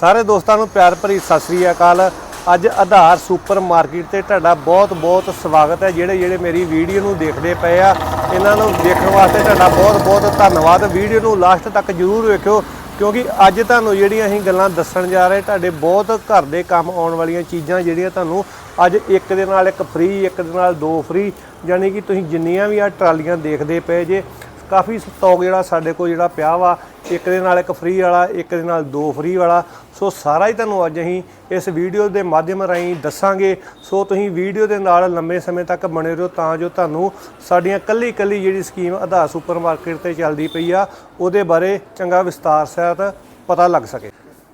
ਸਾਰੇ ਦੋਸਤਾਂ ਨੂੰ ਪਿਆਰ ਭਰੀ ਸਤਿ ਸ੍ਰੀ ਅਕਾਲ। ਅੱਜ ਆਧਾਰ ਸੁਪਰ ਮਾਰਕੀਟ ਤੇ ਤੁਹਾਡਾ ਬਹੁਤ ਬਹੁਤ ਸਵਾਗਤ ਹੈ, ਜਿਹੜੇ ਜਿਹੜੇ ਮੇਰੀ ਵੀਡੀਓ ਨੂੰ ਦੇਖਦੇ ਪਏ ਆ, ਇਹਨਾਂ ਨੂੰ ਦੇਖਣ ਵਾਸਤੇ ਤੁਹਾਡਾ ਬਹੁਤ ਬਹੁਤ ਧੰਨਵਾਦ। ਵੀਡੀਓ ਨੂੰ ਲਾਸਟ ਤੱਕ ਜਰੂਰ ਵੇਖਿਓ, ਕਿਉਂਕਿ ਅੱਜ ਤੁਹਾਨੂੰ ਜਿਹੜੀਆਂ ਅਸੀਂ ਗੱਲਾਂ ਦੱਸਣ ਜਾ ਰਹੇ, ਤੁਹਾਡੇ ਬਹੁਤ ਘਰ ਦੇ ਕੰਮ ਆਉਣ ਵਾਲੀਆਂ ਚੀਜ਼ਾਂ ਜਿਹੜੀਆਂ ਤੁਹਾਨੂੰ ਅੱਜ ਇੱਕ ਦੇ ਨਾਲ ਇੱਕ ਫ੍ਰੀ ਇੱਕ ਦੇ ਨਾਲ ਦੋ ਫ੍ਰੀ ਯਾਨੀ ਕਿ ਤੁਸੀਂ ਜਿੰਨੀਆਂ ਵੀ ਆ ਟਰਾਲੀਆਂ ਦੇਖਦੇ ਪਏ ਜੇ ਕਾਫੀ ਸਟਾਕ ਜਿਹੜਾ ਸਾਡੇ ਕੋਲ ਜਿਹੜਾ ਪਿਆ ਵਾ, ਇੱਕ ਦੇ ਨਾਲ ਇੱਕ ਫ੍ਰੀ ਵਾਲਾ, ਇੱਕ ਦੇ ਨਾਲ ਦੋ ਫ੍ਰੀ ਵਾਲਾ। ਸੋ ਸਾਰਾ ਹੀ ਤੁਹਾਨੂੰ ਅੱਜ ਅਸੀਂ ਇਸ ਵੀਡੀਓ ਦੇ ਮਾਧਿਅਮ ਰਾਹੀਂ ਦੱਸਾਂਗੇ। ਸੋ ਤੁਸੀਂ ਵੀਡੀਓ ਦੇ ਨਾਲ ਲੰਮੇ ਸਮੇਂ ਤੱਕ ਬਣੇ ਰਹੋ ਤਾਂ ਜੋ ਤੁਹਾਨੂੰ ਸਾਡੀਆਂ ਕੱਲੀ ਕੱਲੀ ਜਿਹੜੀ ਸਕੀਮ ਆਧਾਰ ਸੁਪਰਮਾਰਕਟ ਤੇ ਚੱਲਦੀ ਪਈ ਆ, ਉਹਦੇ ਬਾਰੇ ਚੰਗਾ ਵਿਸਤਾਰ ਸਹਿਤ ਪਤਾ ਲੱਗ ਸਕੇ।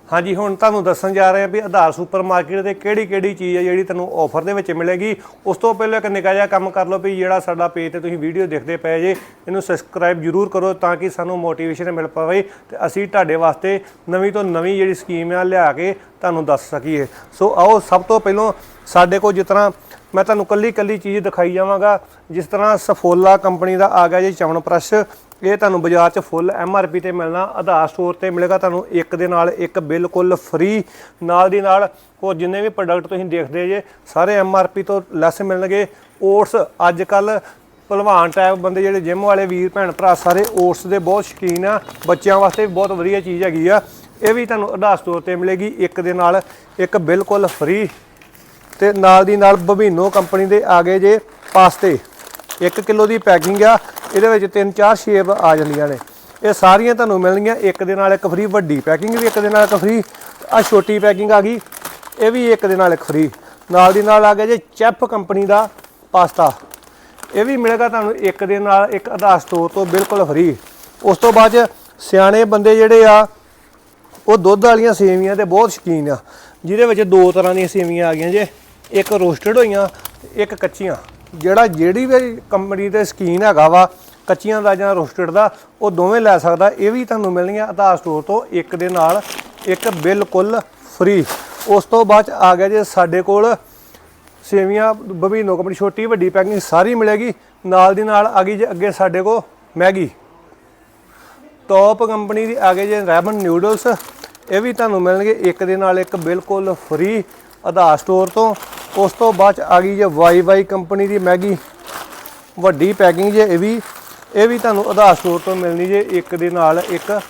ਹਾਂਜੀ, ਹੁਣ ਤੁਹਾਨੂੰ ਦੱਸਣ ਜਾ ਰਹੇ ਹਾਂ ਵੀ ਆਧਾਰ ਸੁਪਰਮਾਰਕਟ ਤੇ ਕਿਹੜੀ ਕਿਹੜੀ ਚੀਜ਼ ਹੈ ਜਿਹੜੀ ਤੁਹਾਨੂੰ ਆਫਰ ਦੇ ਵਿੱਚ ਮਿਲੇਗੀ। ਉਸ ਤੋਂ ਪਹਿਲਾਂ ਇੱਕ ਨਿੱਕਾ ਜਿਹਾ ਕੰਮ ਕਰ ਲਓ ਵੀ ਜਿਹੜਾ ਸਾਡਾ ਪੇਜ ਤੇ ਤੁਸੀਂ ਵੀਡੀਓ ਦੇਖਦੇ ਪਏ ਜੇ, ਇਹਨੂੰ ਸਬਸਕ੍ਰਾਈਬ ਜਰੂਰ ਕਰੋ ਤਾਂ ਕਿ ਸਾਨੂੰ ਮੋਟੀਵੇਸ਼ਨ ਮਿਲ ਪਾਵੇ ਤੇ ਅਸੀਂ ਤੁਹਾਡੇ ਵਾਸਤੇ ਨਵੀਂ ਤੋਂ ਨਵੀਂ ਜਿਹੜੀ ਸਕੀਮ ਆ ਲਿਆ ਕੇ ਤੁਹਾਨੂੰ ਦੱਸ ਸਕੀਏ। ਸੋ ਆਓ, ਸਭ ਤੋਂ ਪਹਿਲਾਂ ਸਾਡੇ ਕੋਲ ਜਿਸ ਤਰ੍ਹਾਂ ਮੈਂ ਤੁਹਾਨੂੰ ਕੱਲੀ ਕੱਲੀ ਚੀਜ਼ ਦਿਖਾਈ ਜਾਵਾਂਗਾ, ਜਿਸ ਤਰ੍ਹਾਂ ਸਫੋਲਾ ਕੰਪਨੀ ਦਾ ਆ ਗਿਆ ਜੀ ਚਮਨ ਪ੍ਰੈਸ ਇਹ ਤੁਹਾਨੂੰ ਬਾਜ਼ਾਰ 'ਚ ਫੁੱਲ ਐੱਮ ਆਰ ਪੀ ਤੇ ਮਿਲਣਾ, ਆਧਾਰ ਸਟੋਰ ਤੇ ਮਿਲੇਗਾ, ਤੁਹਾਨੂੰ ਇੱਕ ਦੇ ਨਾਲ ਇੱਕ ਬਿਲਕੁਲ ਫ੍ਰੀ ਨਾਲ ਦੀ ਨਾਲ ਉਹ ਜਿੰਨੇ ਵੀ ਪ੍ਰੋਡਕਟ ਤੁਸੀਂ ਦੇਖਦੇ ਜੇ, ਸਾਰੇ ਐੱਮ ਆਰ ਪੀ ਤੋਂ ਲੈਸ ਮਿਲਣਗੇ। ਓਟਸ ਅੱਜ ਕੱਲ ਭਲਵਾਨ ਟਾਈਪ ਬੰਦੇ ਜਿਹੜੇ ਜਿਮ ਵਾਲੇ, ਵੀਰ, ਭੈਣ, ਭਰਾ, ਸਾਰੇ ਓਟਸ ਦੇ ਬਹੁਤ ਸ਼ੌਕੀਨ ਆ। ਬੱਚਿਆਂ ਵਾਸਤੇ ਵੀ ਬਹੁਤ ਵਧੀਆ ਚੀਜ਼ ਹੈਗੀ ਆ। ਇਹ ਵੀ ਤੁਹਾਨੂੰ ਆਧਾਰ ਸਟੋਰ ਤੇ ਮਿਲੇਗੀ, ਇੱਕ ਦੇ ਨਾਲ ਇੱਕ ਬਿਲਕੁਲ ਫ੍ਰੀ ਤੇ ਨਾਲ ਦੀ ਨਾਲ ਬਬੀਨੋ ਕੰਪਨੀ ਦੇ ਆ ਗਏ ਜੇ ਪਾਸਤੇ। 1 ਕਿਲੋ ਦੀ ਪੈਕਿੰਗ ਆ, ਇਹਦੇ ਵਿੱਚ ਤਿੰਨ ਚਾਰ ਸ਼ੇਪ ਆ ਜਾਂਦੀਆਂ ਨੇ। ਇਹ ਸਾਰੀਆਂ ਤੁਹਾਨੂੰ ਮਿਲਣਗੀਆਂ, ਇੱਕ ਦੇ ਨਾਲ ਇੱਕ ਫ੍ਰੀ ਵੱਡੀ ਪੈਕਿੰਗ ਵੀ, ਇੱਕ ਦੇ ਨਾਲ ਇੱਕ ਫ੍ਰੀ ਆ ਛੋਟੀ ਪੈਕਿੰਗ ਆ ਗਈ, ਇਹ ਵੀ ਇੱਕ ਦੇ ਨਾਲ ਇੱਕ ਫ੍ਰੀ ਨਾਲ ਦੀ ਨਾਲ ਆ ਗਿਆ ਜੇ ਚੈਫ ਕੰਪਨੀ ਦਾ ਪਾਸਤਾ। ਇਹ ਵੀ ਮਿਲੇਗਾ ਤੁਹਾਨੂੰ ਇੱਕ ਦੇ ਨਾਲ ਇੱਕ ਆਧਾਰ ਸਟੋਰ ਤੋਂ ਬਿਲਕੁਲ ਫ੍ਰੀ ਉਸ ਤੋਂ ਬਾਅਦ 'ਚ ਸਿਆਣੇ ਬੰਦੇ ਜਿਹੜੇ ਆ, ਉਹ ਦੁੱਧ ਵਾਲੀਆਂ ਸੇਵੀਆਂ ਦੇ ਬਹੁਤ ਸ਼ੌਕੀਨ ਆ, ਜਿਹਦੇ ਵਿੱਚ ਦੋ ਤਰ੍ਹਾਂ ਦੀਆਂ ਸੇਵੀਆਂ ਆ ਗਈਆਂ ਜੇ, ਇੱਕ ਰੋਸਟਡ ਹੋਈਆਂ ਤੇ ਇੱਕ ਕੱਚੀਆਂ। ਜਿਹੜਾ ਜਿਹੜੀ ਵੀ ਕੰਪਨੀ ਦੇ ਸਕੀਨ ਹੈਗਾ ਵਾ, ਕੱਚੀਆਂ ਦਾ ਜਾਂ ਰੋਸਟਡ ਦਾ, ਉਹ ਦੋਵੇਂ ਲੈ ਸਕਦਾ, ਇਹ ਵੀ ਤੁਹਾਨੂੰ ਮਿਲਣਗੀਆਂ ਆਧਾਰ ਸਟੋਰ ਤੋਂ ਇੱਕ ਦੇ ਨਾਲ, ਇੱਕ ਬਿਲਕੁਲ ਫ੍ਰੀ ਉਸ ਤੋਂ ਬਾਅਦ 'ਚ ਆ ਗਿਆ ਜੇ ਸਾਡੇ ਕੋਲ ਸੇਵੀਆਂ ਬਬੀਨੋ ਕੰਪਨੀ ਛੋਟੀ ਵੱਡੀ ਪੈਕਿੰਗ ਸਾਰੀ ਮਿਲੇਗੀ। ਨਾਲ ਦੀ ਨਾਲ ਆ ਗਈ ਜੇ ਅੱਗੇ ਸਾਡੇ ਕੋਲ ਮੈਗੀ। ਟੌਪ ਕੰਪਨੀ ਦੀ ਆ ਗਏ ਜੇ ਰੈਬਨ ਨੂਡਲਸ ਇਹ ਵੀ ਤੁਹਾਨੂੰ ਮਿਲਣਗੇ, ਇੱਕ ਦੇ ਨਾਲ ਇੱਕ ਬਿਲਕੁਲ ਫ੍ਰੀ ਆਧਾਰ ਸਟੋਰ ਤੋਂ। ਉਸ ਤੋਂ ਬਾਅਦ 'ਚ ਆ ਗਈ ਜੇ ਵਾਈ ਵਾਈ ਕੰਪਨੀ ਦੀ ਮੈਗੀ। ਵੱਡੀ ਪੈਕਿੰਗ ਜੇ ਇਹ ਵੀ। ਇਹ ਵੀ ਤੁਹਾਨੂੰ ਆਧਾਰ ਸਟੋਰ ਤੋਂ ਮਿਲਣੀ ਜੇ ਇੱਕ ਦੇ ਨਾਲ ਇੱਕ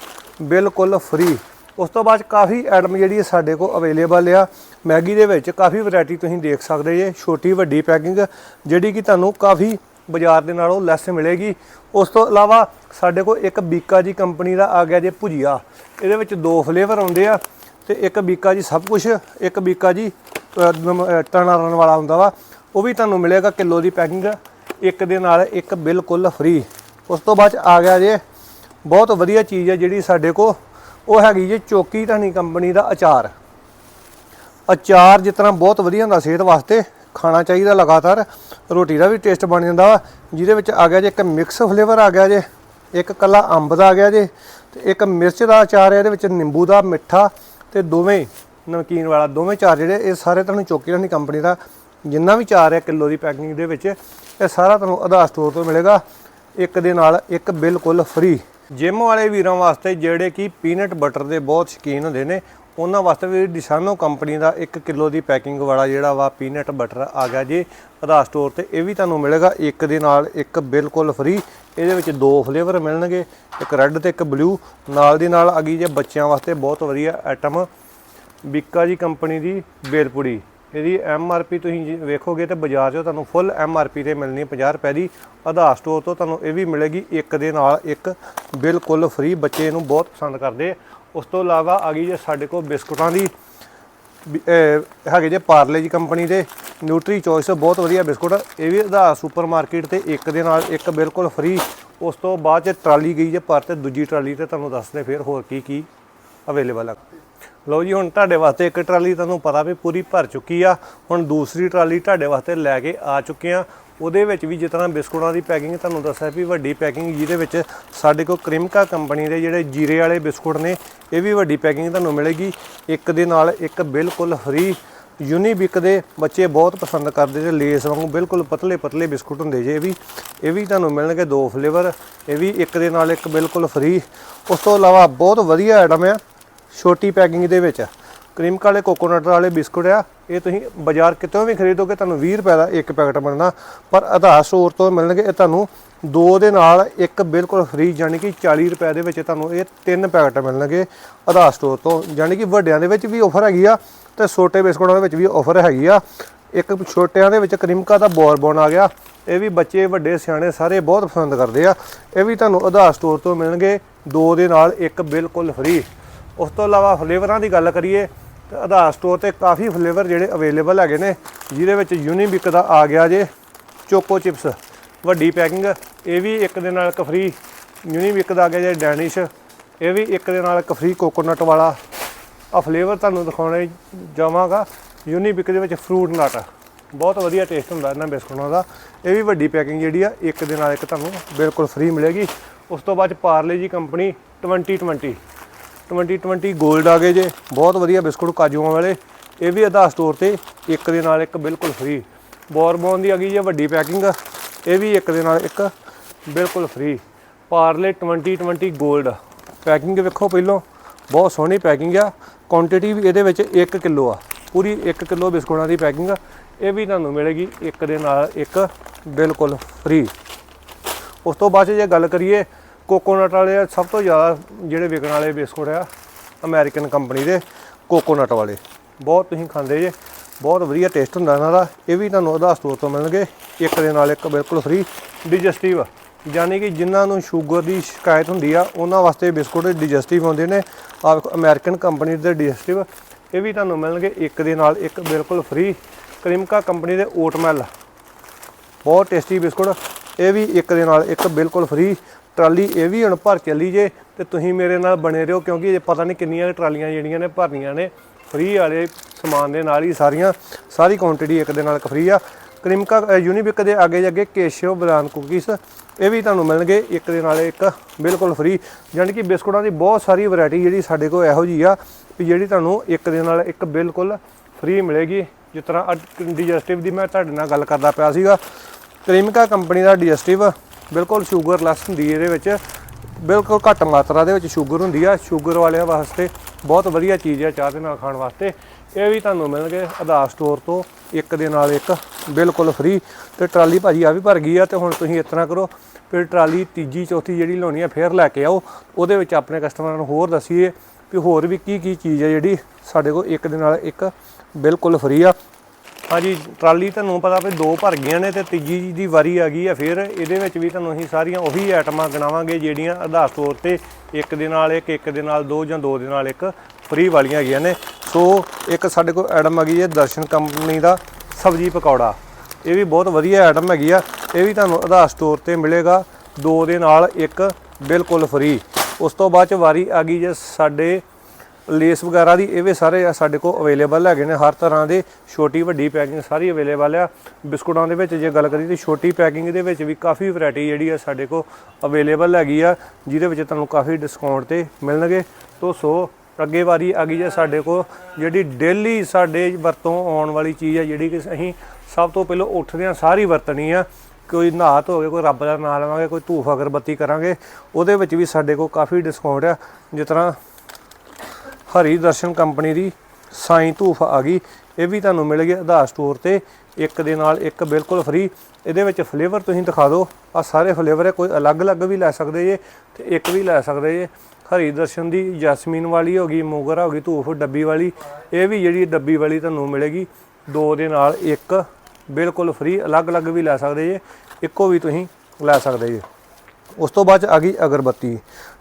ਬਿਲਕੁਲ ਫ੍ਰੀ। ਉਸ ਤੋਂ ਬਾਅਦ 'ਚ ਕਾਫੀ ਆਈਟਮ ਜਿਹੜੀ ਸਾਡੇ ਕੋਲ ਅਵੇਲੇਬਲ ਆ। ਮੈਗੀ ਦੇ ਵਿੱਚ ਕਾਫੀ ਵੈਰਾਈਟੀ ਤੁਸੀਂ ਦੇਖ ਸਕਦੇ ਜੇ। ਛੋਟੀ ਵੱਡੀ ਪੈਕਿੰਗ ਜਿਹੜੀ ਕਿ ਤੁਹਾਨੂੰ ਕਾਫੀ ਬਾਜ਼ਾਰ ਦੇ ਨਾਲੋਂ ਲੈਸ ਮਿਲੇਗੀ। ਉਸ ਤੋਂ ਇਲਾਵਾ ਸਾਡੇ ਕੋਲ ਇੱਕ ਬੀਕਾ ਜੀ ਕੰਪਨੀ ਦਾ ਆ ਗਿਆ ਜੇ ਭੁਜੀਆ। ਇਹਦੇ ਵਿੱਚ ਦੋ ਫਲੇਵਰ ਆਉਂਦੇ ਆ। ਤੇ ਇੱਕ ਬੀਕਾ ਜੀ ਸਭ ਕੁਝ ਇੱਕ ਬੀਕਾ ਜੀ ਅਹ, ਨਮ- ਵਾਲਾ ਹੁੰਦਾ ਵਾ। ਉਹ ਵੀ ਤੁਹਾਨੂੰ ਮਿਲੇਗਾ ਕਿਲੋ ਦੀ ਪੈਕਿੰਗ। ਇੱਕ ਦੇ ਨਾਲ ਇੱਕ ਬਿਲਕੁਲ ਫ੍ਰੀ ਉਸ ਤੋਂ ਬਾਅਦ 'ਚ ਆ ਗਿਆ ਜੇ ਬਹੁਤ ਵਧੀਆ ਚੀਜ਼ ਹੈ ਜਿਹੜੀ ਸਾਡੇ ਕੋਲ। ਉਹ ਹੈਗੀ ਜੇ ਚੋਕੀ ਧਾਨੀ ਕੰਪਨੀ ਦਾ ਅਚਾਰ। ਅਚਾਰ ਜਿਸ ਤਰ੍ਹਾਂ ਬਹੁਤ ਵਧੀਆ ਹੁੰਦਾ ਸਿਹਤ ਵਾਸਤੇ ਖਾਣਾ ਚਾਹੀਦਾ ਲਗਾਤਾਰ। ਰੋਟੀ ਦਾ ਵੀ ਟੇਸਟ ਬਣ ਜਾਂਦਾ ਵਾ। ਜਿਹਦੇ ਵਿੱਚ ਆ ਗਿਆ ਜੇ ਇੱਕ ਮਿਕਸ ਫਲੇਵਰ ਆ ਗਿਆ ਜੇ। ਇੱਕ ਕੱਲਾ ਅੰਬ ਦਾ ਆ ਗਿਆ ਜੇ। ਤੇ ਇੱਕ ਮਿਰਚ ਦਾ ਅਚਾਰ ਹੈ ਇਹਦੇ ਵਿੱਚ ਨਿੰਬੂ ਦਾ ਮਿੱਠਾ ਤੇ ਦੋਵੇਂ ਨਮਕੀਨ ਵਾਲਾ, ਦੋਵੇਂ ਚਾਰ ਜਿਹੜੇ, ਇਹ ਸਾਰੇ ਤੁਹਾਨੂੰ ਚੋਕੀ ਰਾਣੀ ਕੰਪਨੀ ਦਾ ਜਿੰਨਾ ਵੀ ਚਾਰ ਹੈ ਕਿਲੋ ਦੀ ਪੈਕਿੰਗ ਦੇ ਵਿੱਚ, ਇਹ ਸਾਰਾ ਤੁਹਾਨੂੰ ਆਧਾਰ ਸਟੋਰ ਤੋਂ ਮਿਲੇਗਾ। ਇੱਕ ਦੇ ਨਾਲ ਇੱਕ ਬਿਲਕੁਲ ਫ੍ਰੀ ਜਿਮ ਵਾਲੇ ਵੀਰਾਂ ਵਾਸਤੇ ਜਿਹੜੇ ਕਿ ਪੀਨਟ ਬਟਰ ਦੇ ਬਹੁਤ ਸ਼ੌਕੀਨ ਹੁੰਦੇ ਨੇ ਉਹਨਾਂ ਵਾਸਤੇ ਵੀ ਡਿਸਾਨੋ ਕੰਪਨੀ ਦਾ 1 ਕਿਲੋ ਦੀ ਪੈਕਿੰਗ ਵਾਲਾ ਜਿਹੜਾ ਵਾ ਪੀਨਟ ਬਟਰ ਆ ਗਿਆ ਜੀ। ਆਧਾਰ ਸਟੋਰ ਤੇ ਇਹ ਵੀ ਤੁਹਾਨੂੰ ਮਿਲੇਗਾ। ਇੱਕ ਦੇ ਨਾਲ ਇੱਕ ਬਿਲਕੁਲ ਫ੍ਰੀ ਇਹਦੇ ਵਿੱਚ ਦੋ ਫਲੇਵਰ ਮਿਲਣਗੇ। ਇੱਕ ਰੈੱਡ ਤੇ ਇੱਕ ਬਲੂ ਨਾਲ ਦੀ ਨਾਲ ਆ ਗਈ ਜੇ ਬੱਚਿਆਂ ਵਾਸਤੇ ਬਹੁਤ ਵਧੀਆ ਆਈਟਮ ਬਿੱਕਾ ਜੀ ਕੰਪਨੀ ਦੀ ਬੇਲਪੁੜੀ। ਇਹਦੀ ਐਮ ਆਰ ਪੀ ਤੁਸੀਂ ਜੇ ਵੇਖੋਗੇ ਤੇ ਬਾਜ਼ਾਰ 'ਚੋਂ ਤੁਹਾਨੂੰ ਫੁੱਲ ਐਮ ਆਰ ਪੀ ਤੇ ਮਿਲਣੀ ਹੈ 50 ਰੁਪਏ ਦੀ। ਆਧਾਰ ਸਟੋਰ ਤੋਂ ਤੁਹਾਨੂੰ ਇਹ ਵੀ ਮਿਲੇਗੀ। ਇੱਕ ਦੇ ਨਾਲ ਇੱਕ ਬਿਲਕੁਲ ਫ੍ਰੀ ਬੱਚੇ ਨੂੰ ਬਹੁਤ ਪਸੰਦ ਕਰਦੇ। ਉਸ ਤੋਂ ਇਲਾਵਾ ਆ ਗਈ ਜੇ ਸਾਡੇ ਕੋਲ ਬਿਸਕੁਟਾਂ ਦੀ ਹੈਗੇ ਜੇ ਪਾਰਲੇ ਜੀ ਕੰਪਨੀ ਦੇ ਨਿਊਟਰੀ ਚੋਇਸ ਬਹੁਤ ਵਧੀਆ ਬਿਸਕੁਟ, ਇਹ ਵੀ ਆਧਾਰ ਸੁਪਰ ਮਾਰਕੀਟ ਤੇ ਇੱਕ ਦੇ ਨਾਲ ਇੱਕ ਬਿਲਕੁਲ ਫ੍ਰੀ ਉਸ ਤੋਂ ਬਾਅਦ ਚ ਟਰਾਲੀ ਗਈ ਜੇ ਪਰ ਤੇ ਦੂਜੀ ਟਰਾਲੀ ਤੇ ਤੁਹਾਨੂੰ ਦੱਸਦੇ ਫਿਰ ਹੋਰ ਕੀ ਕੀ ਅਵੇਲੇਬਲ ਆ। ਲਓ ਜੀ, ਹੁਣ ਤੁਹਾਡੇ ਵਾਸਤੇ ਇੱਕ ਟਰਾਲੀ ਤੁਹਾਨੂੰ ਪਤਾ ਵੀ ਪੂਰੀ ਭਰ ਚੁੱਕੀ ਆ, ਹੁਣ ਦੂਸਰੀ ਟਰਾਲੀ ਤੁਹਾਡੇ ਵਾਸਤੇ ਲੈ ਕੇ ਆ ਚੁੱਕੇ ਆ ਉਹਦੇ ਵਿੱਚ ਵੀ ਜਿਸ ਤਰ੍ਹਾਂ ਬਿਸਕੁਟਾਂ ਦੀ ਪੈਕਿੰਗ ਤੁਹਾਨੂੰ ਦੱਸਿਆ ਵੀ ਵੱਡੀ ਪੈਕਿੰਗ, ਜਿਹਦੇ ਵਿੱਚ ਸਾਡੇ ਕੋਲ ਕ੍ਰਿਮਕਾ ਕੰਪਨੀ ਦੇ ਜਿਹੜੇ ਜੀਰੇ ਵਾਲੇ ਬਿਸਕੁਟ ਨੇ, ਇਹ ਵੀ ਵੱਡੀ ਪੈਕਿੰਗ ਤੁਹਾਨੂੰ ਮਿਲੇਗੀ। ਇੱਕ ਦੇ ਨਾਲ ਇੱਕ ਬਿਲਕੁਲ ਫ੍ਰੀ ਯੂਨੀਬਿਕ ਦੇ ਬੱਚੇ ਬਹੁਤ ਪਸੰਦ ਕਰਦੇ ਜੇ ਲੇਸ ਵਾਂਗੂ ਬਿਲਕੁਲ ਪਤਲੇ ਪਤਲੇ ਬਿਸਕੁਟ ਹੁੰਦੇ ਜੇ ਇਹ ਵੀ। ਇਹ ਵੀ ਤੁਹਾਨੂੰ ਮਿਲਣਗੇ ਦੋ ਫਲੇਵਰ ਇਹ ਵੀ ਇੱਕ ਦੇ ਨਾਲ ਇੱਕ ਬਿਲਕੁਲ ਫਰੀ ਉਸ ਤੋਂ ਇਲਾਵਾ ਬਹੁਤ ਵਧੀਆ ਆਈਟਮ ਆ, ਛੋਟੀ ਪੈਕਿੰਗ ਦੇ ਵਿੱਚ। ਕਰੀਮ ਕਾਲੇ ਕੋਕੋਨਟ ਵਾਲੇ ਬਿਸਕੁਟ ਆ, ਇਹ ਤੁਸੀਂ ਬਾਜ਼ਾਰ ਕਿਤੋਂ ਵੀ ਖਰੀਦੋਗੇ, ਤੁਹਾਨੂੰ 20 ਰੁਪਏ ਦਾ ਇੱਕ ਪੈਕਟ ਮਿਲਣਾ। ਪਰ ਆਧਾਰ ਸਟੋਰ ਤੋਂ ਮਿਲਣਗੇ, ਇਹ ਤੁਹਾਨੂੰ ਦੋ ਦੇ ਨਾਲ ਇੱਕ ਬਿਲਕੁਲ ਫ੍ਰੀ ਯਾਨੀ ਕਿ 40 ਰੁਪਏ ਦੇ ਵਿੱਚ ਤੁਹਾਨੂੰ ਇਹ ਤਿੰਨ ਪੈਕਟ ਮਿਲਣਗੇ ਆਧਾਰ ਸਟੋਰ ਤੋਂ। ਯਾਨੀ ਕਿ ਵੱਡਿਆਂ ਦੇ ਵਿੱਚ ਵੀ ਆਫਰ ਹੈਗੀ ਆ ਤੇ ਛੋਟੇ ਬਿਸਕੁਟਾਂ ਦੇ ਵਿੱਚ ਵੀ ਆਫਰ ਹੈਗੀ ਆ। ਇੱਕ ਛੋਟਿਆਂ ਦੇ ਵਿੱਚ ਕਰੀਮਕਾ ਦਾ ਬੋਰਬੋਨ ਆ ਗਿਆ। ਇਹ ਵੀ ਬੱਚੇ, ਵੱਡੇ, ਸਿਆਣੇ ਸਾਰੇ ਬਹੁਤ ਪਸੰਦ ਕਰਦੇ ਆ। ਇਹ ਵੀ ਤੁਹਾਨੂੰ ਆਧਾਰ ਸਟੋਰ ਤੋਂ ਮਿਲਣਗੇ, ਦੋ ਦੇ ਨਾਲ ਇੱਕ ਬਿਲਕੁਲ ਫ੍ਰੀ ਉਸ ਤੋਂ ਇਲਾਵਾ ਫਲੇਵਰਾਂ ਦੀ ਗੱਲ ਕਰੀਏ ਤੇ ਆਧਾਰ ਸਟੋਰ ਤੇ ਕਾਫੀ ਫਲੇਵਰ ਜਿਹੜੇ ਅਵੇਲੇਬਲ ਹੈਗੇ ਨੇ, ਜਿਹਦੇ ਵਿੱਚ ਯੂਨੀਬਿਕ ਦਾ ਆ ਗਿਆ ਜੇ ਚੋਕੋ ਚਿਪਸ ਵੱਡੀ ਪੈਕਿੰਗ ਇਹ ਵੀ ਇੱਕ ਦੇ ਨਾਲ ਇੱਕ ਫ੍ਰੀ ਯੂਨੀਬਿਕ ਦਾ ਆ ਗਿਆ ਜੇ ਡੈਨਿਸ਼ ਇਹ ਵੀ ਇੱਕ ਦੇ ਨਾਲ ਇੱਕ ਫ੍ਰੀ ਕੋਕੋਨਟ ਵਾਲਾ। ਆ ਫਲੇਵਰ ਤੁਹਾਨੂੰ ਦਿਖਾਉਣੇ ਜਾਵਾਂਗਾ ਯੂਨੀਬਿਕ ਦੇ ਵਿੱਚ ਫਰੂਟ ਨਟ ਬਹੁਤ ਵਧੀਆ ਟੇਸਟ ਹੁੰਦਾ ਇਹਨਾਂ ਬਿਸਕੁਟਾਂ ਦਾ। ਇਹ ਵੀ ਵੱਡੀ ਪੈਕਿੰਗ ਜਿਹੜੀ ਆ, ਇੱਕ ਦੇ ਨਾਲ ਇੱਕ ਤੁਹਾਨੂੰ ਬਿਲਕੁਲ ਫ੍ਰੀ ਮਿਲੇਗੀ। ਉਸ ਤੋਂ ਬਾਅਦ ਪਾਰਲੇ ਜੀ ਕੰਪਨੀ 2020 2020 골ਡ ਆ ਗਏ ਜੇ। ਬਹੁਤ ਵਧੀਆ ਬਿਸਕੁਟ ਕਾਜੂਆਂ ਵਾਲੇ। ਇਹ ਵੀ ਆਧਾਰ ਸਟੋਰ ਤੇ ਇੱਕ ਦੇ ਨਾਲ ਇੱਕ ਬਿਲਕੁਲ ਫ੍ਰੀ ਬੋਰਬੋਨ ਦੀ ਆ ਗਈ ਜੇ ਵੱਡੀ ਪੈਕਿੰਗ ਇਹ ਵੀ ਇੱਕ ਦੇ ਨਾਲ ਇੱਕ ਬਿਲਕੁਲ ਫ੍ਰੀ ਪਾਰਲੇ 2020 골ਡ ਪੈਕਿੰਗ ਵੇਖੋ ਪਹਿਲੋਂ। ਬਹੁਤ ਸੋਹਣੀ ਪੈਕਿੰਗ ਆ। ਕੁਆਂਟੀਟੀ ਵੀ ਇਹਦੇ ਵਿੱਚ 1 ਕਿਲੋ ਆ। ਪੂਰੀ 1 ਕਿਲੋ ਬਿਸਕੁਟਾਂ ਦੀ ਪੈਕਿੰਗ ਇਹ ਵੀ ਤੁਹਾਨੂੰ ਮਿਲੇਗੀ ਇੱਕ ਦੇ ਨਾਲ ਇੱਕ ਬਿਲਕੁਲ ਫ੍ਰੀ ਉਸ ਤੋਂ ਬਾਅਦ 'ਚ ਜੇ ਗੱਲ ਕਰੀਏ ਕੋਕੋਨਟ ਵਾਲੇ ਆ, ਸਭ ਤੋਂ ਜ਼ਿਆਦਾ ਜਿਹੜੇ ਵਿਕਣ ਵਾਲੇ ਬਿਸਕੁਟ ਆ, ਅਮਰੀਕਨ ਕੰਪਨੀ ਦੇ ਕੋਕੋਨਟ ਵਾਲੇ। ਬਹੁਤ ਤੁਸੀਂ ਖਾਂਦੇ ਜੇ, ਬਹੁਤ ਵਧੀਆ ਟੇਸਟ ਹੁੰਦਾ ਇਹਨਾਂ ਦਾ। ਇਹ ਵੀ ਤੁਹਾਨੂੰ ਆਧਾਰ ਸਟੋਰ ਤੋਂ ਮਿਲਣਗੇ। ਇੱਕ ਦੇ ਨਾਲ ਇੱਕ ਬਿਲਕੁਲ ਫ੍ਰੀ ਡਿਜੈਸਟਿਵ ਯਾਨੀ ਕਿ ਜਿਨ੍ਹਾਂ ਨੂੰ ਸ਼ੂਗਰ ਦੀ ਸ਼ਿਕਾਇਤ ਹੁੰਦੀ ਆ, ਉਹਨਾਂ ਵਾਸਤੇ ਬਿਸਕੁਟ ਡਿਜੈਸਟਿਵ ਹੁੰਦੇ ਨੇ। ਆ ਅਮਰੀਕਨ ਕੰਪਨੀ ਦੇ ਡਿਜੈਸਟਿਵ ਇਹ ਵੀ ਤੁਹਾਨੂੰ ਮਿਲਣਗੇ ਇੱਕ ਦੇ ਨਾਲ ਇੱਕ ਬਿਲਕੁਲ ਫ੍ਰੀ ਕਰੀਮਕਾ ਕੰਪਨੀ ਦੇ ਓਟਮੈਲ। ਬਹੁਤ ਟੇਸਟੀ ਬਿਸਕੁਟ। ਇਹ ਵੀ ਇੱਕ ਦੇ ਨਾਲ ਇੱਕ ਬਿਲਕੁਲ ਫ੍ਰੀ ਟਰਾਲੀ ਇਹ ਵੀ ਹੁਣ ਭਰ ਚੱਲੀ ਜੇ ਤੇ ਤੁਸੀਂ ਮੇਰੇ ਨਾਲ ਬਣੇ ਰਹੋ ਕਿਉਂਕਿ ਇਹ ਪਤਾ ਨਹੀਂ ਕਿੰਨੀਆਂ ਟਰਾਲੀਆਂ ਜਿਹੜੀਆਂ ਨੇ ਭਰਨੀਆਂ ਨੇ। ਫ੍ਰੀ ਵਾਲੇ ਸਮਾਨ ਦੇ ਨਾਲ ਹੀ ਸਾਰੀਆਂ, ਸਾਰੀ ਕੁਆਂਟੀਟੀ ਇੱਕ ਦੇ ਨਾਲ ਇੱਕ ਫ੍ਰੀ ਆ। ਕਰੀਮਕਾ ਯੂਨੀਬਿਕ ਦੇ ਅੱਗੇ ਜਾ ਅੱਗੇ ਕੇਸ਼ਵ ਬਦਾਨ ਕੁਕੀਜ਼ ਇਹ ਵੀ ਤੁਹਾਨੂੰ ਮਿਲਣਗੇ ਇੱਕ ਦੇ ਨਾਲ ਇੱਕ, ਬਿਲਕੁਲ ਫ੍ਰੀ ਯਾਨੀ ਕਿ ਬਿਸਕੁਟਾਂ ਦੀ ਬਹੁਤ ਸਾਰੀ ਵੈਰਾਈਟੀ ਜਿਹੜੀ ਸਾਡੇ ਕੋਲ ਇਹੋ ਜੀ ਆ ਵੀ ਜਿਹੜੀ ਤੁਹਾਨੂੰ ਇੱਕ ਦੇ ਨਾਲ ਇੱਕ ਬਿਲਕੁਲ ਫ੍ਰੀ ਮਿਲੇਗੀ। ਜਿਸ ਤਰ੍ਹਾਂ ਡਿਜੈਸਟਿਵ ਦੀ ਮੈਂ ਤੁਹਾਡੇ ਨਾਲ ਗੱਲ ਕਰਦਾ ਪਿਆ ਸੀਗਾ। ਕਰੀਮਕਾ ਕੰਪਨੀ ਦਾ ਡਿਜੈਸਟਿਵ ਬਿਲਕੁਲ ਸ਼ੂਗਰ ਲੈਸ ਹੁੰਦੀ ਇਹਦੇ ਵਿੱਚ। ਬਿਲਕੁਲ ਘੱਟ ਮਾਤਰਾ ਦੇ ਵਿੱਚ ਸ਼ੂਗਰ ਹੁੰਦੀ ਆ। ਸ਼ੂਗਰ ਵਾਲਿਆਂ ਵਾਸਤੇ ਬਹੁਤ ਵਧੀਆ ਚੀਜ਼ ਆ ਚਾਹ ਦੇ ਨਾਲ ਖਾਣ ਵਾਸਤੇ। ਇਹ ਵੀ ਤੁਹਾਨੂੰ ਮਿਲਣਗੇ ਆਧਾਰ ਸਟੋਰ ਤੋਂ। ਇੱਕ ਦੇ ਨਾਲ ਇੱਕ, ਬਿਲਕੁਲ ਫ੍ਰੀ ਤੇ ਟਰਾਲੀ ਭਾਜੀ ਆ ਵੀ ਭਰ ਗਈ ਆ ਤੇ ਹੁਣ ਤੁਸੀਂ ਇਸ ਤਰ੍ਹਾਂ ਕਰੋ। ਫਿਰ ਟਰਾਲੀ ਤੀਜੀ, ਚੌਥੀ ਜਿਹੜੀ ਲਾਉਣੀ ਆ, ਫੇਰ ਲੈ ਕੇ ਆਓ। ਉਹਦੇ ਵਿੱਚ ਆਪਣੇ ਕਸਟਮਰਾਂ ਨੂੰ ਹੋਰ ਦੱਸੀਏ ਵੀ ਹੋਰ ਵੀ ਕੀ ਕੀ ਚੀਜ਼ ਆ ਜਿਹੜੀ ਸਾਡੇ ਕੋਲ ਇੱਕ ਦੇ ਨਾਲ ਇੱਕ ਬਿਲਕੁਲ ਫ੍ਰੀ ਆ। ਹਾਂਜੀ, ਟਰਾਲੀ ਤੁਹਾਨੂੰ ਪਤਾ ਵੀ ਦੋ ਭਰ ਗਈਆਂ ਨੇ ਤੇ ਤੀਜੀ ਦੀ ਵਾਰੀ ਆ ਗਈ ਆ ਫਿਰ। ਇਹਦੇ ਵਿੱਚ ਵੀ ਤੁਹਾਨੂੰ ਅਸੀਂ ਸਾਰੀਆਂ ਉਹੀ ਆਈਟਮਾਂ ਗਿਣਾਵਾਂਗੇ ਜਿਹੜੀਆਂ ਆਧਾਰ ਤੌਰ ਤੇ ਇੱਕ ਦੇ ਨਾਲ ਇੱਕ ਇੱਕ ਦੇ ਨਾਲ ਦੋ ਜਾਂ ਦੋ ਦੇ ਨਾਲ ਇੱਕ ਫ੍ਰੀ ਵਾਲੀਆਂ ਹੈਗੀਆਂ ਨੇ। ਸੋ ਇੱਕ ਸਾਡੇ ਕੋਲ ਆਈਟਮ ਹੈਗੀ ਹੈ ਦਰਸ਼ਨ ਕੰਪਨੀ ਦਾ ਸਬਜੀ ਪਕੌੜਾ। ਇਹ ਵੀ ਬਹੁਤ ਵਧੀਆ ਆਈਟਮ ਹੈਗੀ ਆ। ਇਹ ਵੀ ਤੁਹਾਨੂੰ ਆਧਾਰ ਸਟੋਰ ਤੇ ਮਿਲੇਗਾ। ਦੋ ਦੇ ਨਾਲ ਇੱਕ ਬਿਲਕੁਲ ਫ੍ਰੀ ਉਸ ਤੋਂ ਬਾਅਦ ਚ ਵਾਰੀ ਆ ਗਈ ਜੇ ਸਾਡੇ ਲੇਸ ਵਗੈਰਾ ਦੀ, ਇਹ ਵੀ ਸਾਰੇ ਸਾਡੇ ਕੋਲ ਅਵੇਲੇਬਲ ਹੈਗੇ ਨੇ। ਹਰ ਤਰ੍ਹਾਂ ਦੇ ਛੋਟੀ ਵੱਡੀ ਪੈਕਿੰਗ ਸਾਰੀ ਅਵੇਲੇਬਲ ਆ। ਬਿਸਕੁਟਾਂ ਦੇ ਵਿੱਚ ਜੇ ਗੱਲ ਕਰੀਏ ਤੇ ਛੋਟੀ ਪੈਕਿੰਗ ਦੇ ਵਿੱਚ ਵੀ ਕਾਫੀ ਵੈਰਾਈਟੀ ਜਿਹੜੀ ਆ ਸਾਡੇ ਕੋਲ ਅਵੇਲੇਬਲ ਹੈਗੀ ਆ, ਜਿਹਦੇ ਵਿੱਚ ਤੁਹਾਨੂੰ ਕਾਫੀ ਡਿਸਕਾਊਂਟ ਤੇ ਮਿਲਣਗੇ। ਤੋਂ ਸੋ, ਅੱਗੇ ਵਾਰੀ ਆ ਗਈ ਜੇ ਸਾਡੇ ਕੋਲ ਜਿਹੜੀ ਡੇਲੀ ਸਾਡੇ ਵਰਤੋਂ ਆਉਣ ਵਾਲੀ ਚੀਜ਼ ਆ, ਜਿਹੜੀ ਕਿ ਅਸੀਂ ਸਭ ਤੋਂ ਪਹਿਲਾਂ ਉੱਠਦੇ ਆ ਸਾਰੀ ਵਰਤਣੀ ਆ। ਕੋਈ ਨਹਾ ਧੋ ਕੋਈ ਰੱਬ ਦਾ ਨਾਮ ਲਵਾਂਗੇ, ਕੋਈ ਧੂਫ ਅਗਰਬੱਤੀ ਕਰਾਂਗੇ, ਉਹਦੇ ਵਿੱਚ ਵੀ ਸਾਡੇ ਕੋਲ ਕਾਫੀ ਡਿਸਕਾਊਂਟ ਆ। ਜਿਸ ਤਰ੍ਹਾਂ ਹਰੀ ਦਰਸ਼ਨ ਕੰਪਨੀ ਦੀ ਸਾਈਂ ਧੂਫ ਆ ਗਈ। ਇਹ ਵੀ ਤੁਹਾਨੂੰ ਮਿਲ ਗਿਆ ਆਧਾਰ ਸਟੋਰ ਤੇ। ਇੱਕ ਦੇ ਨਾਲ ਇੱਕ ਬਿਲਕੁਲ ਫ੍ਰੀ। ਇਹਦੇ ਵਿੱਚ ਫਲੇਵਰ ਤੁਸੀਂ ਦਿਖਾ ਦਿਓ। ਆ ਸਾਰੇ ਫਲੇਵਰ ਹੈ, ਕੋਈ ਅਲੱਗ-ਅਲੱਗ ਵੀ ਲੈ ਸਕਦੇ ਜੇ ਤੇ ਇੱਕ ਵੀ ਲੈ ਸਕਦੇ ਜੇ। ਹਰੀ ਦਰਸ਼ਨ ਦੀ ਜੈਸਮੀਨ ਵਾਲੀ ਹੋ ਗਈ, ਮੋਗਰਾ ਹੋ ਗਈ, ਧੂਫ ਡੱਬੀ ਵਾਲੀ। ਇਹ ਵੀ ਜਿਹੜੀ ਡੱਬੀ ਵਾਲੀ ਤੁਹਾਨੂੰ ਮਿਲੇਗੀ। ਦੋ ਦੇ ਨਾਲ ਇੱਕ ਬਿਲਕੁਲ ਫ੍ਰੀ, ਅਲੱਗ-ਅਲੱਗ ਵੀ ਲੈ ਸਕਦੇ ਜੇ। ਇੱਕੋ ਵੀ ਤੁਸੀਂ ਲੈ ਸਕਦੇ ਜੇ। ਉਸ ਤੋਂ ਬਾਅਦ 'ਚ ਆ ਗਈ ਅਗਰਬੱਤੀ।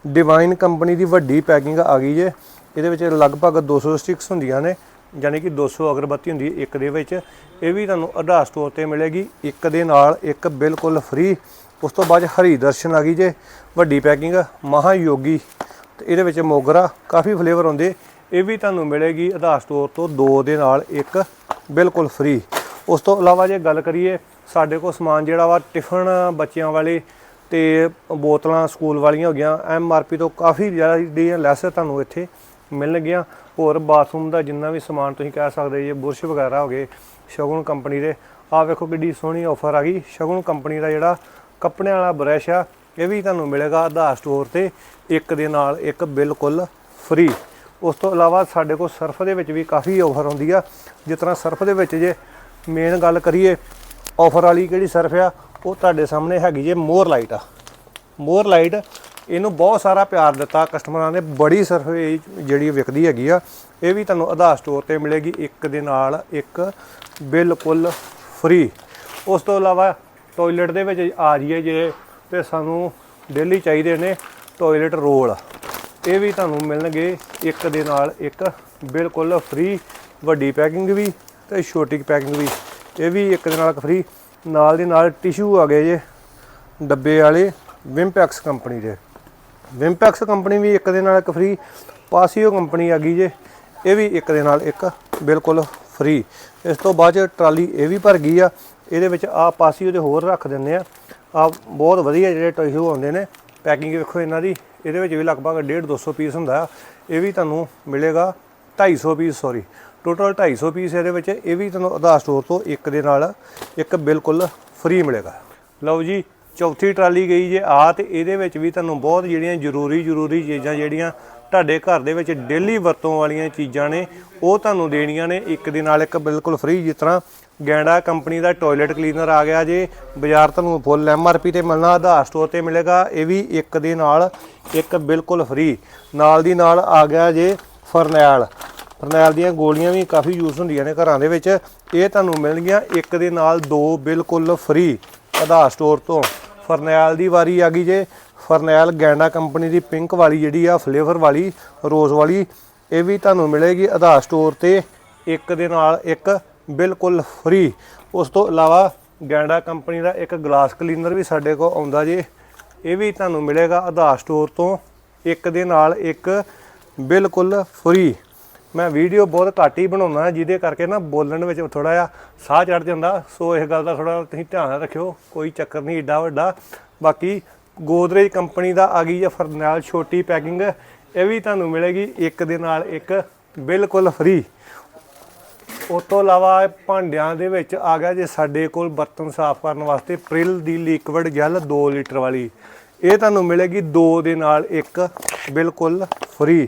ਡਿਵਾਈਨ ਕੰਪਨੀ ਦੀ ਵੱਡੀ ਪੈਕਿੰਗ ਆ ਗਈ ਜੇ। ਇਹਦੇ ਵਿੱਚ ਲਗਭਗ 200 ਸਟਿਕਸ ਹੁੰਦੀਆਂ ਨੇ, ਯਾਨੀ ਕਿ 200 ਅਗਰਬੱਤੀ ਹੁੰਦੀ ਹੈ ਇੱਕ ਦੇ ਵਿੱਚ। ਇਹ ਵੀ ਤੁਹਾਨੂੰ ਆਧਾਰ ਸਟੋਰ ਤੇ ਮਿਲੇਗੀ, ਇੱਕ ਦੇ ਨਾਲ ਇੱਕ ਬਿਲਕੁਲ ਫ੍ਰੀ ਉਸ ਤੋਂ ਬਾਅਦ ਹਰੀ ਦਰਸ਼ਨ ਆ ਗਈ ਜੇ, ਵੱਡੀ ਪੈਕਿੰਗ ਮਹਾ ਯੋਗੀ ਤੇ ਇਹਦੇ ਵਿੱਚ ਮੋਗਰਾ, ਕਾਫੀ ਫਲੇਵਰ ਹੁੰਦੇ। ਇਹ ਵੀ ਤੁਹਾਨੂੰ ਮਿਲੇਗੀ ਆਧਾਰ ਸਟੋਰ ਤੋਂ ਦੋ ਦੇ ਨਾਲ ਇੱਕ ਬਿਲਕੁਲ ਫ੍ਰੀ ਉਸ ਤੋਂ ਇਲਾਵਾ ਜੇ ਗੱਲ ਕਰੀਏ, ਸਾਡੇ ਕੋਲ ਸਮਾਨ ਜਿਹੜਾ ਵਾ ਟਿਫਨ ਬੱਚਿਆਂ ਵਾਲੇ ਤੇ ਬੋਤਲਾਂ ਸਕੂਲ ਵਾਲੀਆਂ ਹੋ ਗਈਆਂ ਐਮ ਆਰ ਪੀ ਤੋਂ ਕਾਫੀ ਜ਼ਿਆਦਾ ਲੈਸ ਤੁਹਾਨੂੰ ਇੱਥੇ। ਮਿਲਣਗੀਆਂ ਹੋਰ ਬਾਥਰੂਮ ਦਾ ਜਿੰਨਾ ਵੀ ਸਮਾਨ ਤੁਸੀਂ ਕਹਿ ਸਕਦੇ ਜੇ, ਬੁਰਸ਼ ਵਗੈਰਾ ਹੋ ਗਏ, ਸ਼ਗੁਨ ਕੰਪਨੀ ਦੇ। ਆ ਵੇਖੋ ਕਿੱਡੀ ਸੋਹਣੀ ਆਫਰ ਆ ਗਈ। ਸ਼ਗੁਨ ਕੰਪਨੀ ਦਾ ਜਿਹੜਾ ਕੱਪੜਿਆਂ ਵਾਲਾ ਬ੍ਰਸ਼ ਆ, ਇਹ ਵੀ ਤੁਹਾਨੂੰ ਮਿਲੇਗਾ ਆਧਾਰ ਸਟੋਰ ਤੇ, ਇੱਕ ਦੇ ਨਾਲ ਇੱਕ ਬਿਲਕੁਲ ਫ੍ਰੀ ਉਸ ਤੋਂ ਇਲਾਵਾ ਸਾਡੇ ਕੋਲ ਸਰਫ ਦੇ ਵਿੱਚ ਵੀ ਕਾਫੀ ਆਫਰ ਹੁੰਦੀ ਆ। ਜਿਸ ਤਰ੍ਹਾਂ ਸਰਫ ਦੇ ਵਿੱਚ ਜੇ ਮੇਨ ਗੱਲ ਕਰੀਏ ਆਫਰ ਵਾਲੀ ਕਿਹੜੀ ਸਰਫ ਆ, ਉਹ ਤੁਹਾਡੇ ਸਾਹਮਣੇ ਹੈਗੀ ਜੇ ਮੋਰ ਲਾਈਟ ਆ। ਮੋਰ ਲਾਈਟ ਇਹਨੂੰ ਬਹੁਤ ਸਾਰਾ ਪਿਆਰ ਦਿੱਤਾ। ਕਸਟਮਰਾਂ ਨੇ ਬੜੀ ਸਰਫ ਇਹ ਜਿਹੜੀ ਵਿਕਦੀ ਹੈਗੀ ਆ, ਇਹ ਵੀ ਤੁਹਾਨੂੰ ਆਧਾਰ ਸਟੋਰ ਤੇ ਮਿਲੇਗੀ ਇੱਕ ਦੇ ਨਾਲ ਇੱਕ, ਬਿਲਕੁਲ ਫ੍ਰੀ। ਉਸ ਤੋਂ ਇਲਾਵਾ ਟਾਇਲਟ ਦੇ ਵਿੱਚ ਆ ਜਾਈਏ ਜੇ, ਤੇ ਸਾਨੂੰ ਡੇਲੀ ਚਾਹੀਦੇ ਨੇ ਟਾਇਲਟ ਰੋਲ। ਇਹ ਵੀ ਤੁਹਾਨੂੰ ਮਿਲਣਗੇ ਇੱਕ ਦੇ ਨਾਲ ਇੱਕ, ਬਿਲਕੁਲ ਫ੍ਰੀ। ਵੱਡੀ ਪੈਕਿੰਗ ਵੀ ਤੇ ਛੋਟੀ ਪੈਕਿੰਗ ਵੀ। ਇਹ ਵੀ ਇੱਕ ਦੇ ਨਾਲ ਫ੍ਰੀ। ਨਾਲ ਦੀ ਨਾਲ ਟਿਸ਼ੂ ਆ ਗਏ ਜੇ, ਡੱਬੇ ਵਾਲੇ, ਵਿੰਪੈਕਸ ਕੰਪਨੀ ਦੇ। ਵਿੰਪੈਕਸ ਕੰਪਨੀ ਵੀ ਇੱਕ ਦੇ ਨਾਲ ਇੱਕ ਫ੍ਰੀ ਪਾਸੀਓ ਕੰਪਨੀ ਆ ਗਈ ਜੇ, ਇਹ ਵੀ ਇੱਕ ਦੇ ਨਾਲ ਇੱਕ ਬਿਲਕੁਲ ਫ੍ਰੀ ਇਸ ਤੋਂ ਬਾਅਦ 'ਚ ਟਰਾਲੀ ਇਹ ਵੀ ਭਰ ਗਈ ਆ, ਇਹਦੇ ਵਿੱਚ ਆ ਪਾਸੀਓ ਦੇ ਹੋਰ ਰੱਖ ਦਿੰਦੇ ਆ। ਆ ਬਹੁਤ ਵਧੀਆ ਜਿਹੜੇ ਟਿਸ਼ੂ ਆਉਂਦੇ ਨੇ, ਪੈਕਿੰਗ ਵੇਖੋ ਇਹਨਾਂ ਦੀ, ਇਹਦੇ ਵਿੱਚ ਵੀ ਲਗਭਗ 1.5 200 ਪੀਸ ਹੁੰਦਾ। ਆ ਇਹ ਵੀ ਤੁਹਾਨੂੰ ਮਿਲੇਗਾ 250 ਪੀਸ ਸੌਰੀ ਟੋਟਲ 250 ਪੀਸ ਇਹਦੇ ਵਿੱਚ, ਇਹ ਵੀ ਤੁਹਾਨੂੰ ਆਧਾਰ ਸਟੋਰ ਤੋਂ ਇੱਕ ਦੇ ਨਾਲ ਇੱਕ ਬਿਲਕੁਲ ਫ੍ਰੀ ਮਿਲੇਗਾ। ਲਓ ਜੀ ਚੌਥੀ ਟਰਾਲੀ ਗਈ ਜੇ ਆ ਤੇ ਇਹਦੇ ਵਿੱਚ ਵੀ ਤੁਹਾਨੂੰ ਬਹੁਤ ਜਿਹੜੀਆਂ ਜ਼ਰੂਰੀ ਜ਼ਰੂਰੀ ਚੀਜ਼ਾਂ ਜਿਹੜੀਆਂ ਤੁਹਾਡੇ ਘਰ ਦੇ ਵਿੱਚ ਡੇਲੀ ਵਰਤੋਂ ਵਾਲੀਆਂ ਚੀਜ਼ਾਂ ਨੇ, ਉਹ ਤੁਹਾਨੂੰ ਦੇਣੀਆਂ ਨੇ। ਇੱਕ ਦੇ ਨਾਲ ਇੱਕ ਬਿਲਕੁਲ ਫ੍ਰੀ ਜਿਸ ਤਰ੍ਹਾਂ ਗੈਂਡਾ ਕੰਪਨੀ ਦਾ ਟਾਇਲਟ ਕਲੀਨਰ ਆ ਗਿਆ ਜੇ, ਬਾਜ਼ਾਰ ਤੁਹਾਨੂੰ ਫੁੱਲ ਐਮਆਰਪੀ ਤੇ ਮਿਲਣਾ, ਆਧਾਰ ਸਟੋਰ ਤੇ ਮਿਲੇਗਾ, ਇਹ ਵੀ ਇੱਕ ਦੇ ਨਾਲ, ਇੱਕ ਬਿਲਕੁਲ ਫ੍ਰੀ ਨਾਲ ਦੀ ਨਾਲ ਆ ਗਿਆ ਜੇ ਫਰਨੈਲ। ਫਰਨੈਲ ਦੀਆਂ ਗੋਲੀਆਂ ਵੀ ਕਾਫੀ ਯੂਜ਼ ਹੁੰਦੀਆਂ ਨੇ ਘਰਾਂ ਦੇ ਵਿੱਚ। ਇਹ ਤੁਹਾਨੂੰ ਮਿਲਣਗੀਆਂ, ਇੱਕ ਦੇ ਨਾਲ ਦੋ ਬਿਲਕੁਲ ਫ੍ਰੀ ਆਧਾਰ ਸਟੋਰ ਤੋਂ। ਫਰਨੈਲ ਦੀ ਵਾਰੀ ਆ ਗਈ ਜੇ। ਫਰਨੈਲ ਗੈਂਡਾ ਕੰਪਨੀ ਦੀ ਪਿੰਕ ਵਾਲੀ ਜਿਹੜੀ ਆ, ਫਲੇਵਰ ਵਾਲੀ, ਰੋਜ਼ ਵਾਲੀ, ਇਹ ਵੀ ਤੁਹਾਨੂੰ ਮਿਲੇਗੀ ਆਧਾਰ ਸਟੋਰ ਤੇ। ਇੱਕ ਦੇ ਨਾਲ ਇੱਕ ਬਿਲਕੁਲ ਫ੍ਰੀ ਉਸ ਤੋਂ ਇਲਾਵਾ ਗੈਂਡਾ ਕੰਪਨੀ ਦਾ ਇੱਕ ਗਲਾਸ ਕਲੀਨਰ ਵੀ ਸਾਡੇ ਕੋਲ ਆਉਂਦਾ ਜੇ। ਇਹ ਵੀ ਤੁਹਾਨੂੰ ਮਿਲੇਗਾ ਆਧਾਰ ਸਟੋਰ ਤੋਂ। ਇੱਕ ਦੇ ਨਾਲ ਇੱਕ ਬਿਲਕੁਲ ਫ੍ਰੀ ਮੈਂ ਵੀਡੀਓ ਬਹੁਤ ਘੱਟ ਹੀ ਬਣਾਉਣਾ ਜਿਹਦੇ ਕਰਕੇ ਨਾ ਬੋਲਣ ਵਿੱਚ ਥੋੜਾ ਜਿਹਾ ਸਾਹ ਚੜ ਜਾਂਦਾ। ਸੋ ਇਸ ਗੱਲ ਦਾ ਥੋੜਾ ਤੁਸੀਂ ਧਿਆਨ ਰੱਖਿਓ, ਕੋਈ ਚੱਕਰ ਨਹੀਂ ਏਡਾ ਵੱਡਾ। ਬਾਕੀ ਗੋਦਰੇਜ ਕੰਪਨੀ ਦਾ ਆ ਗਈ ਹੈ ਫਰਨੈਲ ਛੋਟੀ ਪੈਕਿੰਗ। ਇਹ ਵੀ ਤੁਹਾਨੂੰ ਮਿਲੇਗੀ ਇੱਕ ਦੇ ਨਾਲ ਇੱਕ, ਬਿਲਕੁਲ ਫ੍ਰੀ। ਉਸ ਤੋਂ ਇਲਾਵਾ ਭਾਂਡਿਆਂ ਦੇ ਵਿੱਚ ਆ ਗਿਆ ਜੇ ਸਾਡੇ ਕੋਲ ਬਰਤਨ ਸਾਫ਼ ਕਰਨ ਵਾਸਤੇ, ਪ੍ਰਿਲ ਦੀ ਲਿਕਵਿਡ ਜੈਲ 2 ਲੀਟਰ ਵਾਲੀ। ਇਹ ਤੁਹਾਨੂੰ ਮਿਲੇਗੀ 2 ਦੇ ਨਾਲ ਇੱਕ, ਬਿਲਕੁਲ ਫ੍ਰੀ।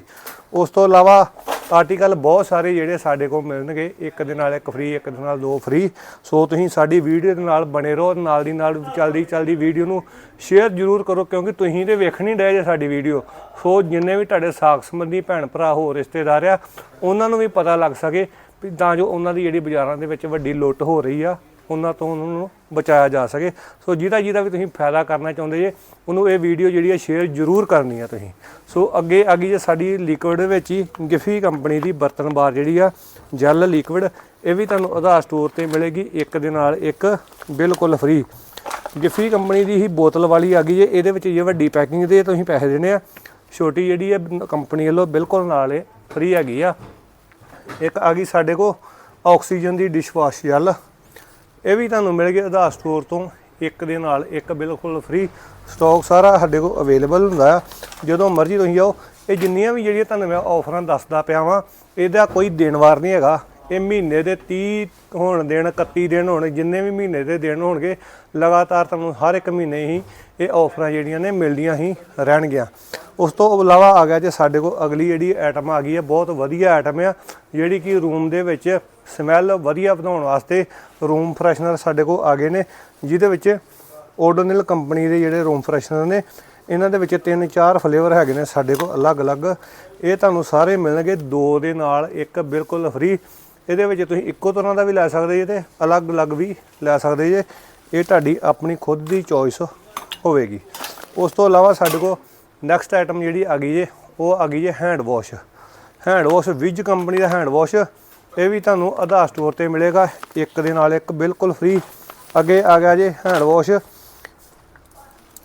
ਉਸ ਤੋਂ ਇਲਾਵਾ ਆਰਟੀਕਲ ਬਹੁਤ ਸਾਰੇ ਜਿਹੜੇ ਸਾਡੇ ਕੋਲ ਮਿਲਣਗੇ, ਇੱਕ ਦੇ ਨਾਲ ਇੱਕ ਫ੍ਰੀ ਇੱਕ ਦੇ ਨਾਲ ਦੋ ਫ੍ਰੀ ਸੋ ਤੁਸੀਂ ਸਾਡੀ ਵੀਡੀਓ ਦੇ ਨਾਲ ਬਣੇ ਰਹੋ, ਨਾਲ ਦੀ ਨਾਲ ਚੱਲਦੀ ਚੱਲਦੀ ਵੀਡੀਓ ਨੂੰ ਸ਼ੇਅਰ ਜ਼ਰੂਰ ਕਰੋ, ਕਿਉਂਕਿ ਤੁਸੀਂ ਤੇ ਵੇਖਣੀ ਡਏ ਜੇ ਸਾਡੀ ਵੀਡੀਓ ਸੋ ਜਿੰਨੇ ਵੀ ਤੁਹਾਡੇ ਸਾਖ ਸੰਬੰਧੀ ਭੈਣ ਭਰਾ ਹੋ ਰਿਸ਼ਤੇਦਾਰ ਆ, ਉਹਨਾਂ ਨੂੰ ਵੀ ਪਤਾ ਲੱਗ ਸਕੇ ਵੀ ਤਾਂ ਜੋ ਉਹਨਾਂ ਦੀ ਜਿਹੜੀ ਬਾਜ਼ਾਰਾਂ ਦੇ ਵਿੱਚ ਵੱਡੀ ਲੁੱਟ ਹੋ ਰਹੀ ਆ। ਉਹਨਾਂ ਤੋਂ ਉਹਨਾਂ ਨੂੰ ਬਚਾਇਆ ਜਾ ਸਕੇ। ਸੋ ਜਿਹਦਾ ਜਿਹਦਾ ਵੀ ਤੁਸੀਂ ਫਾਇਦਾ ਕਰਨਾ ਚਾਹੁੰਦੇ ਜੇ, ਉਹਨੂੰ ਇਹ ਵੀਡੀਓ ਜਿਹੜੀ ਹੈ ਸ਼ੇਅਰ ਜ਼ਰੂਰ ਕਰਨੀ ਆ ਤੁਸੀਂ। ਸੋ ਅੱਗੇ ਆ ਗਈ ਜੇ ਸਾਡੀ ਲਿਕਵਿਡ ਵਿੱਚ ਹੀ ਗਿਫੀ ਕੰਪਨੀ ਦੀ ਬਰਤਨ ਬਾਰ ਜਿਹੜੀ ਆ ਜੈਲ ਲਿਕੁਇਡ ਇਹ ਵੀ ਤੁਹਾਨੂੰ ਆਧਾਰ ਸਟੋਰ ਤੇ ਮਿਲੇਗੀ, ਇੱਕ ਦੇ ਨਾਲ ਇੱਕ ਬਿਲਕੁਲ ਫ੍ਰੀ ਗਿਫੀ ਕੰਪਨੀ ਦੀ ਹੀ ਬੋਤਲ ਵਾਲੀ ਆ ਗਈ ਜੇ, ਇਹਦੇ ਵਿੱਚ ਜੇ ਵੱਡੀ ਪੈਕਿੰਗ ਦੇ ਤੁਸੀਂ ਪੈਸੇ ਦੇਣੇ ਆ। ਛੋਟੀ ਜਿਹੜੀ ਹੈ ਕੰਪਨੀ ਵੱਲੋਂ ਬਿਲਕੁਲ ਨਾਲ ਇਹ ਫ੍ਰੀ ਹੈਗੀ ਆ। ਇੱਕ ਆ ਗਈ ਸਾਡੇ ਕੋਲ ਆਕਸੀਜਨ ਦੀ ਡਿਸ਼ਵਾਸ਼ ਜੈਲ ਇਹ ਵੀ ਤੁਹਾਨੂੰ ਮਿਲ ਗਿਆ ਆਧਾਰ ਸਟੋਰ ਤੋਂ। ਇੱਕ ਦੇ ਨਾਲ ਇੱਕ ਬਿਲਕੁਲ ਫ੍ਰੀ ਸਟਾਕ ਸਾਰਾ ਸਾਡੇ ਕੋਲ ਅਵੇਲੇਬਲ ਹੁੰਦਾ। ਆ ਜਦੋਂ ਮਰਜ਼ੀ ਤੁਸੀਂ ਜਾਓ ਇਹ ਜਿੰਨੀਆਂ ਵੀ ਜਿਹੜੀਆਂ ਤੁਹਾਨੂੰ ਮੈਂ ਆਫਰਾਂ ਦੱਸਦਾ ਪਿਆ ਵਾਂ, ਇਹਦਾ ਕੋਈ ਦਿਨ ਵਾਰ ਨਹੀਂ ਹੈਗਾ। ਇਹ ਮਹੀਨੇ ਦੇ 30 ਹੋਣ ਦਿਨ 31 ਦਿਨ ਹੋਣ, ਜਿੰਨੇ ਵੀ ਮਹੀਨੇ ਦੇ ਦਿਨ ਹੋਣਗੇ, ਲਗਾਤਾਰ ਤੁਹਾਨੂੰ ਹਰ ਇੱਕ ਮਹੀਨੇ ਹੀ ਇਹ ਆਫਰਾਂ ਜਿਹੜੀਆਂ ਨੇ ਮਿਲਦੀਆਂ ਹੀ ਰਹਿਣਗੀਆਂ। ਉਸ ਤੋਂ ਇਲਾਵਾ ਆ ਗਿਆ ਜੇ, ਸਾਡੇ ਕੋਲ ਅਗਲੀ ਜਿਹੜੀ ਆਈਟਮ ਆ ਗਈ ਹੈ, ਬਹੁਤ ਵਧੀਆ ਆਈਟਮ ਆ, ਜਿਹੜੀ ਕਿ ਰੂਮ ਦੇ ਵਿੱਚ ਸਮੈਲ ਵਧੀਆ ਵਧਾਉਣ ਵਾਸਤੇ ਰੂਮ ਫਰੈਸ਼ਨਰ ਸਾਡੇ ਕੋਲ ਆ ਗਏ ਨੇ, ਜਿਹਦੇ ਵਿੱਚ ਓਡੋਨਿਲ ਕੰਪਨੀ ਦੇ ਜਿਹੜੇ ਰੂਮ ਫਰੈਸ਼ਨਰ ਨੇ, ਇਹਨਾਂ ਦੇ ਵਿੱਚ ਤਿੰਨ ਚਾਰ ਫਲੇਵਰ ਹੈਗੇ ਨੇ ਸਾਡੇ ਕੋਲ ਅਲੱਗ-ਅਲੱਗ। ਇਹ ਤੁਹਾਨੂੰ ਸਾਰੇ ਮਿਲਣਗੇ, ਦੋ ਦੇ ਨਾਲ, ਇੱਕ ਬਿਲਕੁਲ ਫ੍ਰੀ ਇਹਦੇ ਵਿੱਚ ਤੁਸੀਂ ਇੱਕੋ ਤਰ੍ਹਾਂ ਦਾ ਵੀ ਲੈ ਸਕਦੇ ਜੇ ਤੇ ਅਲੱਗ-ਅਲੱਗ ਵੀ ਲੈ ਸਕਦੇ ਜੇ। ਇਹ ਤੁਹਾਡੀ ਆਪਣੀ ਖੁਦ ਦੀ ਚੋਇਸ ਹੋਵੇਗੀ। ਉਸ ਤੋਂ ਇਲਾਵਾ ਸਾਡੇ ਕੋਲ ਨੈਕਸਟ ਆਈਟਮ ਜਿਹੜੀ ਆ ਗਈ ਜੇ, ਉਹ ਆ ਗਈ ਜੇ ਹੈਂਡ ਵਾਸ਼ ਹੈਂਡ ਵਾਸ਼ ਵਿਜ ਕੰਪਨੀ ਦਾ ਹੈਂਡ ਵਾਸ਼ ਇਹ ਵੀ ਤੁਹਾਨੂੰ ਆਧਾਰ ਸਟੋਰ ਤੇ ਮਿਲੇਗਾ। ਇੱਕ ਦੇ ਨਾਲ ਇੱਕ ਬਿਲਕੁਲ ਫ੍ਰੀ ਅੱਗੇ ਆ ਗਿਆ ਜੇ ਹੈਂਡ ਵਾਸ਼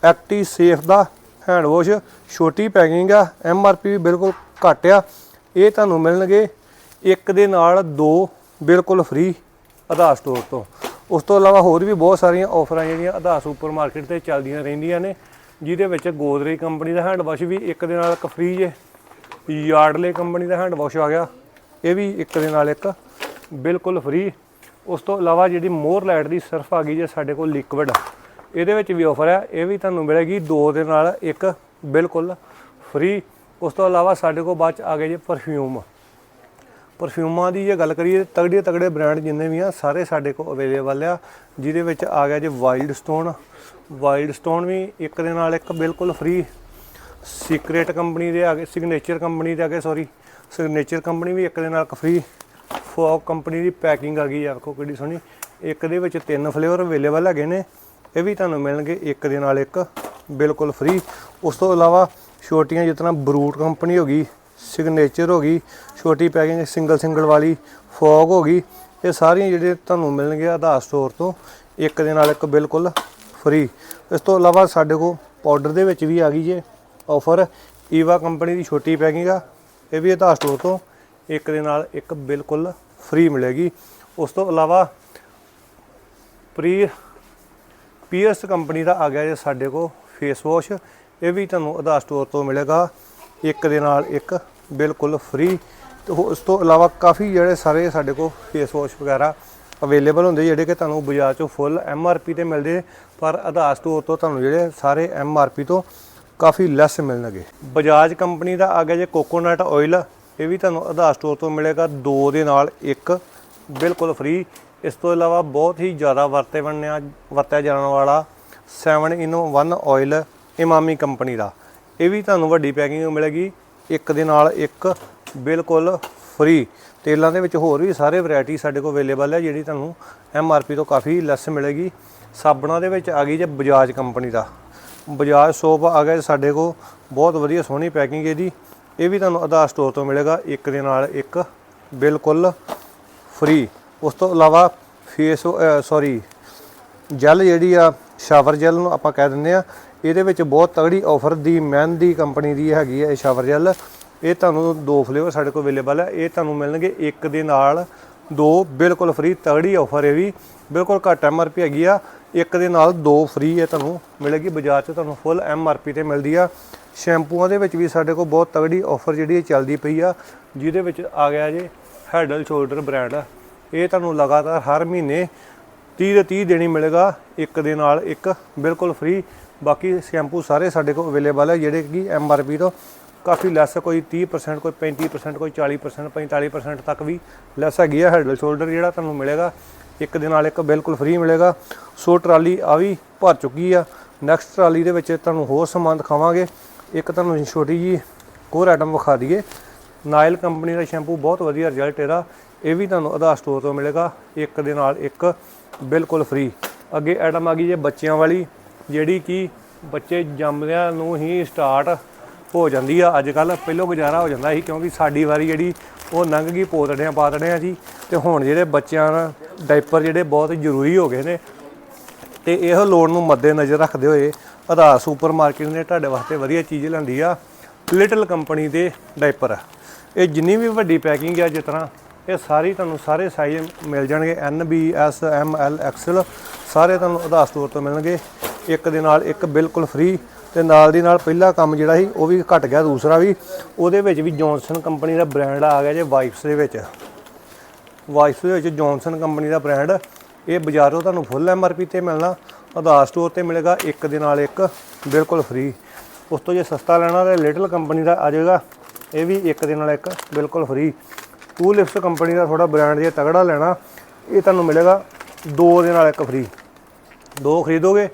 ਐਕਟੀ ਸੇਫ ਦਾ ਹੈਂਡ ਵਾਸ਼ ਛੋਟੀ ਪੈਕਿੰਗ ਆ ਐਮ ਆਰ ਪੀ ਵੀ ਬਿਲਕੁਲ ਘੱਟ ਆ। ਇਹ ਤੁਹਾਨੂੰ ਮਿਲਣਗੇ ਇੱਕ ਦੇ ਨਾਲ ਦੋ ਬਿਲਕੁਲ ਫ੍ਰੀ ਆਧਾਰ ਸਟੋਰ ਤੋਂ। ਉਸ ਤੋਂ ਇਲਾਵਾ ਹੋਰ ਵੀ ਬਹੁਤ ਸਾਰੀਆਂ ਆਫਰਾਂ ਜਿਹੜੀਆਂ ਆਧਾਰ ਸੁਪਰ ਮਾਰਕੀਟ ਤੇ ਚੱਲਦੀਆਂ ਰਹਿੰਦੀਆਂ ਨੇ, ਜਿਹਦੇ ਵਿੱਚ ਗੋਦਰੇਜ ਕੰਪਨੀ ਦਾ ਹੈਂਡ ਵਾਸ਼ ਵੀ ਇੱਕ ਦੇ ਨਾਲ ਇੱਕ ਫ੍ਰੀ ਜੇ ਯਾਰਡਲੇ ਕੰਪਨੀ ਦਾ ਹੈਂਡ ਵਾਸ਼ ਆ ਗਿਆ, ਇਹ ਵੀ ਇੱਕ ਦੇ ਨਾਲ ਇੱਕ ਬਿਲਕੁਲ ਫ੍ਰੀ ਉਸ ਤੋਂ ਇਲਾਵਾ ਜਿਹੜੀ ਮੋਰ ਲਾਈਟ ਦੀ ਸਰਫ ਆ ਗਈ ਜੇ ਸਾਡੇ ਕੋਲ ਲਿਕੁਇਡ ਇਹਦੇ ਵਿੱਚ ਵੀ ਆਫਰ ਹੈ ਇਹ ਵੀ ਤੁਹਾਨੂੰ ਮਿਲੇਗੀ ਦੋ ਦੇ ਨਾਲ ਇੱਕ ਬਿਲਕੁਲ ਫ੍ਰੀ ਉਸ ਤੋਂ ਇਲਾਵਾ ਸਾਡੇ ਕੋਲ ਬਾਅਦ ਚ ਆ ਗਏ ਜੇ ਪਰਫਿਊਮ ਪਰਫਿਊਮਾਂ ਦੀ ਜੇ ਗੱਲ ਕਰੀਏ ਤਗੜੇ ਤਗੜੇ ਬ੍ਰਾਂਡ ਜਿੰਨੇ ਵੀ ਆ, ਸਾਰੇ ਸਾਡੇ ਕੋਲ ਅਵੇਲੇਬਲ ਆ। ਜਿਹਦੇ ਵਿੱਚ ਆ ਗਿਆ ਜੀ ਵਾਈਲਡ ਸਟੋਨ ਵਾਈਲਡ ਸਟੋਨ ਵੀ ਇੱਕ ਦੇ ਨਾਲ ਇੱਕ ਬਿਲਕੁਲ ਫ੍ਰੀ ਸੀਕ੍ਰੇਟ ਕੰਪਨੀ ਦੇ ਆ ਗਏ ਸਿਗਨੇਚਰ ਕੰਪਨੀ ਦੇ ਆ ਗਏ ਸੌਰੀ ਸਿਗਨੇਚਰ ਕੰਪਨੀ ਵੀ ਇੱਕ ਦੇ ਨਾਲ ਇੱਕ ਫ੍ਰੀ ਫੋਕ ਕੰਪਨੀ ਦੀ ਪੈਕਿੰਗ ਆ ਗਈ ਆਖੋ ਵੇਖੋ ਕਿੱਡੀ ਸੋਹਣੀ। ਇੱਕ ਦੇ ਵਿੱਚ ਤਿੰਨ ਫਲੇਵਰ ਅਵੇਲੇਬਲ ਹੈਗੇ ਨੇ। ਇਹ ਵੀ ਤੁਹਾਨੂੰ ਮਿਲਣਗੇ ਇੱਕ ਦੇ ਨਾਲ ਇੱਕ, ਬਿਲਕੁਲ ਫ੍ਰੀ ਉਸ ਤੋਂ ਇਲਾਵਾ ਛੋਟੀਆਂ ਜਿਸ ਤਰ੍ਹਾਂ ਬਰੂਟ ਕੰਪਨੀ ਹੋ ਗਈ ਸਿਗਨੇਚਰ ਹੋ ਗਈ, ਛੋਟੀ ਪੈਕਿੰਗ ਸਿੰਗਲ ਸਿੰਗਲ ਵਾਲੀ ਫੋਗ ਹੋ ਗਈ। ਇਹ ਸਾਰੀਆਂ ਜਿਹੜੇ ਤੁਹਾਨੂੰ ਮਿਲਣਗੇ ਆਧਾਰ ਸਟੋਰ ਤੋਂ, ਇੱਕ ਦੇ ਨਾਲ ਇੱਕ ਬਿਲਕੁਲ ਫ੍ਰੀ ਇਸ ਤੋਂ ਇਲਾਵਾ ਸਾਡੇ ਕੋਲ ਪਾਊਡਰ ਦੇ ਵਿੱਚ ਵੀ ਆ ਗਈ ਜੇ ਆਫਰ ਈਵਾ ਕੰਪਨੀ ਦੀ ਛੋਟੀ ਪੈਕਿੰਗ ਆ, ਇਹ ਵੀ ਆਧਾਰ ਸਟੋਰ ਤੋਂ ਇੱਕ ਦੇ ਨਾਲ ਇੱਕ ਬਿਲਕੁਲ ਫ੍ਰੀ ਮਿਲੇਗੀ। ਉਸ ਤੋਂ ਇਲਾਵਾ ਪ੍ਰੀ ਪੀਐਸ ਕੰਪਨੀ ਦਾ ਆ ਗਿਆ ਜੇ ਸਾਡੇ ਕੋਲ ਫੇਸ ਵਾਸ਼ ਇਹ ਵੀ ਤੁਹਾਨੂੰ ਆਧਾਰ ਸਟੋਰ ਤੋਂ ਮਿਲੇਗਾ। ਇੱਕ ਦੇ ਨਾਲ ਇੱਕ ਬਿਲਕੁਲ ਫ੍ਰੀ ਤੇ ਉਸ ਤੋਂ ਇਲਾਵਾ ਕਾਫੀ ਜਿਹੜੇ ਸਾਰੇ ਸਾਡੇ ਕੋਲ ਫੇਸ ਵਾਸ਼ ਵਗੈਰਾ ਅਵੇਲੇਬਲ ਹੁੰਦੇ, ਜਿਹੜੇ ਕਿ ਤੁਹਾਨੂੰ ਬਾਜ਼ਾਰ ਚੋਂ ਫੁੱਲ ਐੱਮ ਆਰ ਪੀ ਤੇ ਮਿਲਦੇ, ਪਰ ਆਧਾਰ ਸਟੋਰ ਤੋਂ ਤੁਹਾਨੂੰ ਜਿਹੜੇ ਸਾਰੇ ਐੱਮ ਆਰ ਪੀ ਤੋਂ ਕਾਫੀ ਲੈਸ ਮਿਲਣਗੇ। ਬਜਾਜ ਕੰਪਨੀ ਦਾ ਆ ਗਿਆ ਜੇ ਕੋਕੋਨਟ ਆਇਲ ਇਹ ਵੀ ਤੁਹਾਨੂੰ ਆਧਾਰ ਸਟੋਰ ਤੋਂ ਮਿਲੇਗਾ, ਦੋ ਦੇ ਨਾਲ ਇੱਕ, ਬਿਲਕੁਲ ਫ੍ਰੀ ਇਸ ਤੋਂ ਇਲਾਵਾ ਬਹੁਤ ਹੀ ਜ਼ਿਆਦਾ ਵਰਤੇ ਬਣਿਆ, ਵਰਤਿਆ ਜਾਣ ਵਾਲਾ 7 ਇਨ 1 ਆਇਲ ਇਮਾਮੀ ਕੰਪਨੀ ਦਾ। ਇਹ ਵੀ ਤੁਹਾਨੂੰ ਵੱਡੀ ਪੈਕਿੰਗ ਮਿਲੇਗੀ। ਇੱਕ ਦੇ ਨਾਲ ਇੱਕ ਬਿਲਕੁਲ ਫ੍ਰੀ। ਤੇਲਾਂ ਦੇ ਵਿੱਚ ਹੋਰ ਵੀ ਸਾਰੇ ਵੈਰਾਈਟੀ ਸਾਡੇ ਕੋਲ ਅਵੇਲੇਬਲ ਹੈ, ਜਿਹੜੀ ਤੁਹਾਨੂੰ ਐੱਮ ਆਰ ਪੀ ਤੋਂ ਕਾਫੀ ਲੈਸ ਮਿਲੇਗੀ। ਸਾਬਣਾਂ ਦੇ ਵਿੱਚ ਆ ਗਈ ਜੇ ਬਜਾਜ ਕੰਪਨੀ ਦਾ। ਬਜਾਜ ਸੋਪ ਆ ਗਿਆ ਸਾਡੇ ਕੋਲ, ਬਹੁਤ ਵਧੀਆ ਸੋਹਣੀ ਪੈਕਿੰਗ ਇਹਦੀ। ਇਹ ਵੀ ਤੁਹਾਨੂੰ ਆਧਾਰ ਸਟੋਰ ਤੋਂ ਮਿਲੇਗਾ, ਇੱਕ ਦੇ ਨਾਲ ਇੱਕ ਬਿਲਕੁਲ ਫ੍ਰੀ। ਉਸ ਤੋਂ ਇਲਾਵਾ ਫੇਸ ਸੌਰੀ ਜੈਲ ਜਿਹੜੀ ਆ, ਸ਼ਾਵਰ ਜੈਲ ਨੂੰ ਆਪਾਂ ਕਹਿ ਦਿੰਦੇ ਆ ਇਹਦੇ ਵਿੱਚ ਬਹੁਤ ਤਗੜੀ ਆਫਰ ਦੀ ਮਹਿੰਦੀ ਕੰਪਨੀ ਦੀ ਹੈਗੀ ਹੈ ਇਹ ਸ਼ਾਵਰ ਜੈਲ ਇਹ ਤੁਹਾਨੂੰ ਦੋ ਫਲੇਵਰ ਸਾਡੇ ਕੋਲ ਅਵੇਲੇਬਲ ਹੈ। ਇਹ ਤੁਹਾਨੂੰ ਮਿਲਣਗੇ ਇੱਕ ਦੇ ਨਾਲ ਦੋ, ਬਿਲਕੁਲ ਫ੍ਰੀ ਤਗੜੀ ਆਫਰ ਹੈ ਵੀ। ਬਿਲਕੁਲ ਘੱਟ ਐਮਆਰਪੀ ਹੈਗੀ ਆ। ਇੱਕ ਦੇ ਨਾਲ ਦੋ ਫ੍ਰੀ ਹੈ ਤੁਹਾਨੂੰ ਮਿਲੇਗੀ। ਬਾਜ਼ਾਰ 'ਚ ਤੁਹਾਨੂੰ ਫੁੱਲ ਐਮਆਰਪੀ ਤੇ ਮਿਲਦੀ ਆ। ਸ਼ੈਂਪੂਆਂ ਦੇ ਵਿੱਚ ਵੀ ਸਾਡੇ ਕੋਲ ਬਹੁਤ ਤਗੜੀ ਆਫਰ ਜਿਹੜੀ ਇਹ ਚੱਲਦੀ ਪਈ ਆ। ਜਿਹਦੇ ਵਿੱਚ ਆ ਗਿਆ ਜੇ ਹੈਡ ਐਂਡ ਸ਼ੋਲਡਰ ਬ੍ਰਾਂਡ ਇਹ ਤੁਹਾਨੂੰ ਲਗਾਤਾਰ ਹਰ ਮਹੀਨੇ 30 ਦੇ 30 ਦੇਣੀ ਮਿਲੇਗਾ। ਇੱਕ ਦੇ ਨਾਲ ਇੱਕ, ਬਿਲਕੁਲ ਫ੍ਰੀ ਬਾਕੀ ਸ਼ੈਂਪੂ ਸਾਰੇ ਸਾਡੇ ਕੋਲ ਅਵੇਲੇਬਲ ਹੈ ਜਿਹੜੇ ਕਿ ਐੱਮ ਆਰ ਪੀ ਤੋਂ ਕਾਫੀ ਲੈਸ ਕੋਈ 30% ਕੋਈ 35% ਕੋਈ 40% 45% ਤੱਕ ਵੀ ਲੈਸ ਹੈਗੀ ਆ ਹੈਡ ਸ਼ੋਲਡਰ ਜਿਹੜਾ ਤੁਹਾਨੂੰ ਮਿਲੇਗਾ। ਇੱਕ ਦੇ ਨਾਲ ਇੱਕ ਬਿਲਕੁਲ ਫ੍ਰੀ ਮਿਲੇਗਾ। ਸੋ ਟਰਾਲੀ ਆ ਵੀ ਭਰ ਚੁੱਕੀ ਆ। ਨੈਕਸਟ ਟਰਾਲੀ ਦੇ ਵਿੱਚ ਤੁਹਾਨੂੰ ਹੋਰ ਸਮਾਨ ਦਿਖਾਵਾਂਗੇ। ਇੱਕ ਤੁਹਾਨੂੰ ਛੋਟੀ ਜੀ ਹੋਰ ਆਈਟਮ ਵਿਖਾ ਦਈਏ। ਨਾਇਲ ਕੰਪਨੀ ਦਾ ਸ਼ੈਂਪੂ ਬਹੁਤ ਵਧੀਆ ਰਿਜ਼ਲਟ ਇਹਦਾ। ਇਹ ਵੀ ਤੁਹਾਨੂੰ ਆਧਾਰ ਸਟੋਰ ਤੋਂ ਮਿਲੇਗਾ। ਇੱਕ ਦੇ ਨਾਲ ਇੱਕ ਬਿਲਕੁਲ ਫ੍ਰੀ ਅੱਗੇ ਆਈਟਮ ਆ ਗਈ ਜੇ ਬੱਚਿਆਂ ਵਾਲੀ। ਜਿਹੜੀ ਕਿ ਬੱਚੇ ਜੰਮਦਿਆਂ ਨੂੰ ਹੀ ਸਟਾਰਟ ਹੋ ਜਾਂਦੀ ਆ। ਅੱਜ ਕੱਲ ਪਹਿਲੋਂ ਗੁਜ਼ਾਰਾ ਹੋ ਜਾਂਦਾ ਸੀ ਕਿਉਂਕਿ ਸਾਡੀ ਵਾਰੀ ਜਿਹੜੀ ਉਹ ਲੰਘ ਗਈ, ਪੋਤੜਿਆਂ ਪਾਤੜਿਆਂ ਜੀ। ਤੇ ਹੁਣ ਜਿਹੜੇ ਬੱਚਿਆਂ ਦਾ ਡਾਈਪਰ ਜਿਹੜੇ ਬਹੁਤ ਜ਼ਰੂਰੀ ਹੋ ਗਏ ਨੇ। ਤੇ ਇਹ ਲੋੜ ਨੂੰ ਮੱਦੇ ਨਜ਼ਰ ਰੱਖਦੇ ਹੋਏ ਆਧਾਰ ਸੁਪਰ ਮਾਰਕੀਟ ਨੇ ਤੁਹਾਡੇ ਵਾਸਤੇ ਵਧੀਆ ਚੀਜ਼ ਲੈਂਦੀ ਆ ਲਿਟਲ ਕੰਪਨੀ ਦੇ ਡਾਈਪਰ ਇਹ ਜਿੰਨੀ ਵੀ ਵੱਡੀ ਪੈਕਿੰਗ ਆ, ਜਿਸ ਤਰ੍ਹਾਂ ਇਹ ਸਾਰੀ ਤੁਹਾਨੂੰ ਸਾਰੇ ਸਾਈਜ਼ ਮਿਲ ਜਾਣਗੇ। N B S M L XL ਸਾਰੇ ਤੁਹਾਨੂੰ ਆਧਾਰ ਸਟੋਰ ਤੋਂ ਮਿਲਣਗੇ। ਇੱਕ ਦੇ ਨਾਲ ਇੱਕ ਬਿਲਕੁਲ ਫ੍ਰੀ ਤੇ ਨਾਲ ਦੀ ਨਾਲ ਪਹਿਲਾ ਕੰਮ ਜਿਹੜਾ ਸੀ, ਉਹ ਵੀ ਘਟ ਗਿਆ, ਦੂਸਰਾ ਵੀ ਉਹਦੇ ਵਿੱਚ ਵੀ ਜੌਨਸਨ ਕੰਪਨੀ ਦਾ ਬ੍ਰਾਂਡ ਆ ਗਿਆ ਜੇ ਵਾਈਪਸ ਦੇ ਵਿੱਚ। ਵਾਈਪਸ ਦੇ ਵਿੱਚ ਜੌਨਸਨ ਕੰਪਨੀ ਦਾ ਬ੍ਰਾਂਡ ਇਹ ਬਾਜ਼ਾਰੋਂ ਤੁਹਾਨੂੰ ਫੁੱਲ ਐਮਆਰਪੀ ਤੇ ਮਿਲਣਾ ਆਧਾਰ ਸਟੋਰ ਤੇ ਮਿਲੇਗਾ, ਇੱਕ ਦੇ ਨਾਲ ਇੱਕ, ਬਿਲਕੁਲ ਫ੍ਰੀ ਉਸ ਤੋਂ ਜੇ ਸਸਤਾ ਲੈਣਾ ਤਾਂ ਲਿਟਲ ਕੰਪਨੀ ਦਾ ਆ ਜਾਏਗਾ, ਇਹ ਵੀ ਇੱਕ ਦੇ ਨਾਲ ਇੱਕ, ਬਿਲਕੁਲ ਫ੍ਰੀ ਟੂ ਲਿਫਟ ਕੰਪਨੀ ਦਾ ਥੋੜਾ ਬ੍ਰਾਂਡ ਜੇ ਤਗੜਾ ਲੈਣਾ, ਇਹ ਤੁਹਾਨੂੰ ਮਿਲੇਗਾ, ਦੋ ਦੇ ਨਾਲ ਇੱਕ ਫ੍ਰੀ ਦੋ ਖਰੀਦੋਗੇ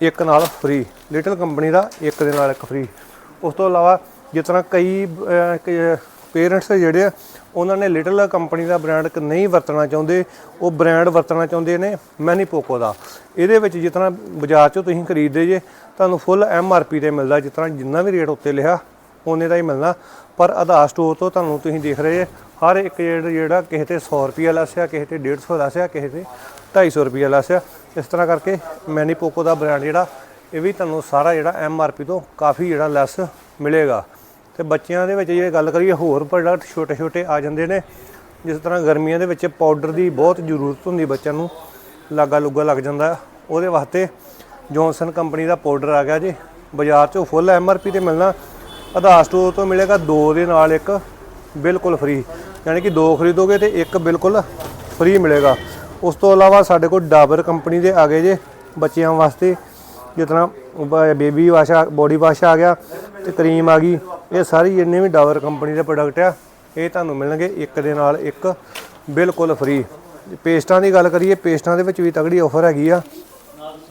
ਇੱਕ ਨਾਲ ਫ੍ਰੀ ਲਿਟਲ ਕੰਪਨੀ ਦਾ ਇੱਕ ਦੇ ਨਾਲ ਇੱਕ ਫ੍ਰੀ ਉਸ ਤੋਂ ਇਲਾਵਾ ਜਿਸ ਤਰ੍ਹਾਂ ਕਈ ਪੇਰੈਂਟਸ ਜਿਹੜੇ ਆ, ਉਹਨਾਂ ਨੇ ਲਿਟਲ ਕੰਪਨੀ ਦਾ ਬ੍ਰਾਂਡ ਨਹੀਂ ਵਰਤਣਾ ਚਾਹੁੰਦੇ। ਉਹ ਬ੍ਰਾਂਡ ਵਰਤਣਾ ਚਾਹੁੰਦੇ ਨੇ ਮੈਨੀਪੋਕੋ ਦਾ। ਇਹਦੇ ਵਿੱਚ ਜਿਸ ਤਰ੍ਹਾਂ ਬਾਜ਼ਾਰ 'ਚੋਂ ਤੁਸੀਂ ਖਰੀਦਦੇ ਜੇ, ਤੁਹਾਨੂੰ ਫੁੱਲ ਐਮ ਆਰ ਪੀ ਤੇ ਮਿਲਦਾ, ਜਿਸ ਤਰ੍ਹਾਂ ਜਿੰਨਾ ਵੀ ਰੇਟ ਉੱਤੇ ਲਿਖਿਆ ਉਹਨੇ ਦਾ ਹੀ ਮਿਲਣਾ। ਪਰ ਆਧਾਰ ਸਟੋਰ ਤੋਂ ਤੁਹਾਨੂੰ ਤੁਸੀਂ ਦੇਖ ਰਹੇ ਹਰ ਇੱਕ ਜਿਹੜਾ ਜਿਹੜਾ ਕਿਸੇ ਤੇ 100 ਰੁਪਿਆ ਲੈਸਿਆ ਕਿਸੇ ਤੇ 150 ਲੈਸਿਆ ਕਿਸੇ ਤੇ 250 ਲੈਸ ਆ ਇਸ ਤਰ੍ਹਾਂ ਕਰਕੇ ਮੈਨੀ ਪੋਕੋ ਦਾ ਬ੍ਰਾਂਡ ਜਿਹੜਾ, ਇਹ ਵੀ ਤੁਹਾਨੂੰ ਸਾਰਾ ਜਿਹੜਾ ਐਮ ਆਰ ਪੀ ਤੋਂ ਕਾਫੀ ਜਿਹੜਾ ਲੈਸ ਮਿਲੇਗਾ। ਤੇ ਬੱਚਿਆਂ ਦੇ ਵਿੱਚ ਜੇ ਗੱਲ ਕਰੀਏ, ਹੋਰ ਪ੍ਰੋਡਕਟ ਛੋਟੇ ਛੋਟੇ ਆ ਜਾਂਦੇ ਨੇ। ਜਿਸ ਤਰ੍ਹਾਂ ਗਰਮੀਆਂ ਦੇ ਵਿੱਚ ਪਾਊਡਰ ਦੀ ਬਹੁਤ ਜ਼ਰੂਰਤ ਹੁੰਦੀ ਬੱਚਿਆਂ ਨੂੰ। ਲਾਗਾ ਲੁੱਗਾ ਲੱਗ ਜਾਂਦਾ। ਉਹਦੇ ਵਾਸਤੇ ਜੌਨਸਨ ਕੰਪਨੀ ਦਾ ਪਾਊਡਰ ਆ ਗਿਆ ਜੀ। ਬਾਜ਼ਾਰ 'ਚੋਂ ਫੁੱਲ ਐੱਮ ਆਰ ਪੀ ਤੇ ਮਿਲਣਾ। ਆਧਾਰ ਸਟੋਰ ਤੋਂ ਮਿਲੇਗਾ ਦੋ ਦੇ ਨਾਲ ਇੱਕ, ਬਿਲਕੁਲ ਫ੍ਰੀ ਯਾਨੀ ਕਿ ਦੋ ਖਰੀਦੋਗੇ ਤੇ ਇੱਕ ਬਿਲਕੁਲ ਫ੍ਰੀ ਮਿਲੇਗਾ। ਉਸ ਤੋਂ ਇਲਾਵਾ ਸਾਡੇ ਕੋਲ ਡਾਬਰ ਕੰਪਨੀ ਦੇ ਆ ਗਏ ਜੇ ਬੱਚਿਆਂ ਵਾਸਤੇ, ਜਿਸ ਤਰ੍ਹਾਂ ਬੇਬੀ ਵਾਸ਼, ਬੋਡੀ ਵਾਸ਼ ਆ ਗਿਆ ਤੇ ਕਰੀਮ ਆ ਗਈ। ਇਹ ਸਾਰੀ ਜਿੰਨੇ ਵੀ ਡਾਬਰ ਕੰਪਨੀ ਦੇ ਪ੍ਰੋਡਕਟ ਆ, ਇਹ ਤੁਹਾਨੂੰ ਮਿਲਣਗੇ ਇੱਕ ਦੇ ਨਾਲ ਇੱਕ, ਬਿਲਕੁਲ ਫ੍ਰੀ। ਪੇਸਟਾਂ ਦੀ ਗੱਲ ਕਰੀਏ, ਪੇਸਟਾਂ ਦੇ ਵਿੱਚ ਵੀ ਤਗੜੀ ਆਫਰ ਹੈਗੀ ਆ।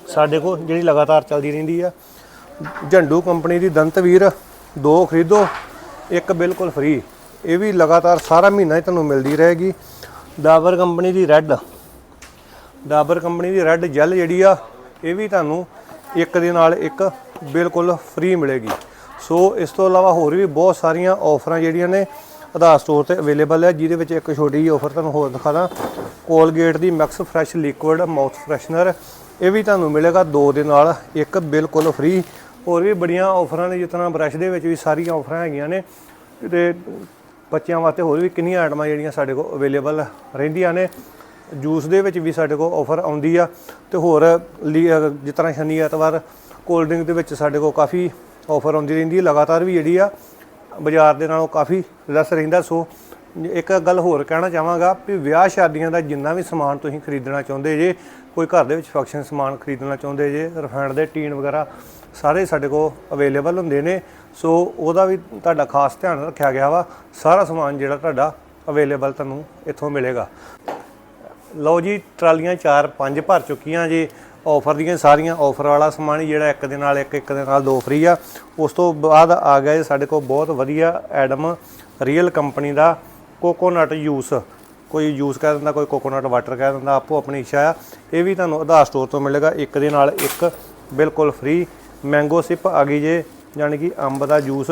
ਸਾਡੇ ਕੋਲ ਜਿਹੜੀ ਲਗਾਤਾਰ ਚੱਲਦੀ ਰਹਿੰਦੀ ਆ। ਝੰਡੂ ਕੰਪਨੀ ਦੀ ਦੰਤਵੀਰ ਦੋ ਖਰੀਦੋ, ਇੱਕ ਬਿਲਕੁਲ ਫ੍ਰੀ। ਇਹ ਵੀ ਲਗਾਤਾਰ ਸਾਰਾ ਮਹੀਨਾ ਹੀ ਤੁਹਾਨੂੰ ਮਿਲਦੀ ਰਹੇਗੀ। ਡਾਬਰ ਕੰਪਨੀ ਦੀ ਰੈੱਡ ਡਾਬਰ ਕੰਪਨੀ ਦੀ ਰੈੱਡ ਜੈਲ ਜਿਹੜੀ ਆ, ਇਹ ਵੀ ਤੁਹਾਨੂੰ ਇੱਕ ਦੇ ਨਾਲ ਇੱਕ ਬਿਲਕੁਲ ਫ੍ਰੀ ਮਿਲੇਗੀ। ਸੋ ਇਸ ਤੋਂ ਇਲਾਵਾ ਹੋਰ ਵੀ ਬਹੁਤ ਸਾਰੀਆਂ ਆਫਰਾਂ ਜਿਹੜੀਆਂ ਨੇ ਆਧਾਰ ਸਟੋਰ ਤੇ ਅਵੇਲੇਬਲ ਹੈ ਜਿਹਦੇ ਵਿੱਚ ਇੱਕ ਛੋਟੀ ਜਿਹੀ ਆਫਰ ਤੁਹਾਨੂੰ ਹੋਰ ਦਿਖਾਦਾ ਕੋਲਗੇਟ ਦੀ max fresh liquid mouth freshener, ਇਹ ਵੀ ਤੁਹਾਨੂੰ ਮਿਲੇਗਾ ਦੋ ਦੇ ਨਾਲ, ਇੱਕ ਬਿਲਕੁਲ ਫ੍ਰੀ। ਹੋਰ ਵੀ ਬੜੀਆਂ ਆਫਰਾਂ ਨੇ ਜਿਤਨਾ ਬ੍ਰਸ਼ ਦੇ ਵਿੱਚ ਵੀ ਸਾਰੀਆਂ ਆਫਰਾਂ ਹੈਗੀਆਂ ਨੇ। ਤੇ ਬੱਚਿਆਂ ਵਾਸਤੇ ਹੋਰ ਵੀ ਕਿੰਨੀਆਂ ਆਈਟਮਾਂ ਜਿਹੜੀਆਂ ਸਾਡੇ ਕੋਲ ਅਵੇਲੇਬਲ ਰਹਿੰਦੀਆਂ ਨੇ। ਜੂਸ ਦੇ ਵਿੱਚ ਵੀ ਸਾਡੇ ਕੋਲ ਆਫਰ ਆਉਂਦੀ ਆ ਤੇ ਹੋਰ ਲੀ- ਜਿਸ ਤਰ੍ਹਾਂ ਸ਼ਨੀ ਐਤਵਾਰ ਕੋਲਡ ਡਰਿੰਕ ਦੇ ਵਿੱਚ ਸਾਡੇ ਕੋਲ ਕਾਫੀ ਆਫਰ ਆਉਂਦੀ ਰਹਿੰਦੀ ਹੈ ਲਗਾਤਾਰ ਵੀ ਜਿਹੜੀ ਆ ਬਾਜ਼ਾਰ ਦੇ ਨਾਲੋਂ ਕਾਫੀ ਲੈਸ ਰਹਿੰਦਾ। ਸੋ ਇੱਕ ਗੱਲ ਹੋਰ ਕਹਿਣਾ ਚਾਹਾਂਗਾ ਵੀ ਵਿਆਹ ਸ਼ਾਦੀਆਂ ਦਾ ਜਿੰਨਾ ਵੀ ਸਮਾਨ ਤੁਸੀਂ ਖਰੀਦਣਾ ਚਾਹੁੰਦੇ ਜੇ, ਕੋਈ ਘਰ ਦੇ ਵਿੱਚ ਫੰਕਸ਼ਨ ਸਮਾਨ ਖਰੀਦਣਾ ਚਾਹੁੰਦੇ ਜੇ ਰਿਫਾਈਨਡ ਦੇ ਟੀਨ ਵਗੈਰਾ, ਸਾਰੇ ਸਾਡੇ ਕੋਲ ਅਵੇਲੇਬਲ ਹੁੰਦੇ ਨੇ। ਸੋ ਉਹਦਾ ਵੀ ਤੁਹਾਡਾ ਖਾਸ ਧਿਆਨ ਰੱਖਿਆ ਗਿਆ ਵਾ, ਸਾਰਾ ਸਮਾਨ ਜਿਹੜਾ ਤੁਹਾਡਾ ਅਵੇਲੇਬਲ ਤੁਹਾਨੂੰ ਇੱਥੋਂ ਮਿਲੇਗਾ। ਲਓ ਜੀ, ਟਰਾਲੀਆਂ 4 5 ਭਰ ਚੁੱਕੀਆਂ ਜੀ। ਆਫਰ ਦੀਆਂ ਸਾਰੀਆਂ ਆਫਰ ਵਾਲਾ ਸਮਾਨ ਹੀ ਜਿਹੜਾ ਇੱਕ ਦੇ ਨਾਲ, ਇੱਕ ਇੱਕ ਦੇ ਨਾਲ ਦੋ ਫਰੀ ਆ। ਉਸ ਤੋਂ ਬਾਅਦ ਆ ਗਿਆ ਜੀ ਸਾਡੇ ਕੋਲ ਬਹੁਤ ਵਧੀਆ ਐਡਮ ਰੀਅਲ ਕੰਪਨੀ ਦਾ ਕੋਕੋਨਟ ਜੂਸ ਕੋਈ ਜੂਸ ਕਹਿ ਦਿੰਦਾ, ਕੋਈ ਕੋਕੋਨਟ ਵਾਟਰ ਕਹਿ ਦਿੰਦਾ, ਆਪੋ ਆਪਣੀ ਇੱਛਾ ਆ। ਇਹ ਵੀ ਤੁਹਾਨੂੰ ਆਧਾਰ ਸਟੋਰ ਤੋਂ ਮਿਲੇਗਾ, ਇੱਕ ਦੇ ਨਾਲ ਇੱਕ ਬਿਲਕੁਲ ਫ੍ਰੀ। ਮੈਂਗੋ ਸਿਪ ਆ ਗਈ ਜੇ, ਯਾਨੀ ਕਿ ਅੰਬ ਦਾ ਜੂਸ।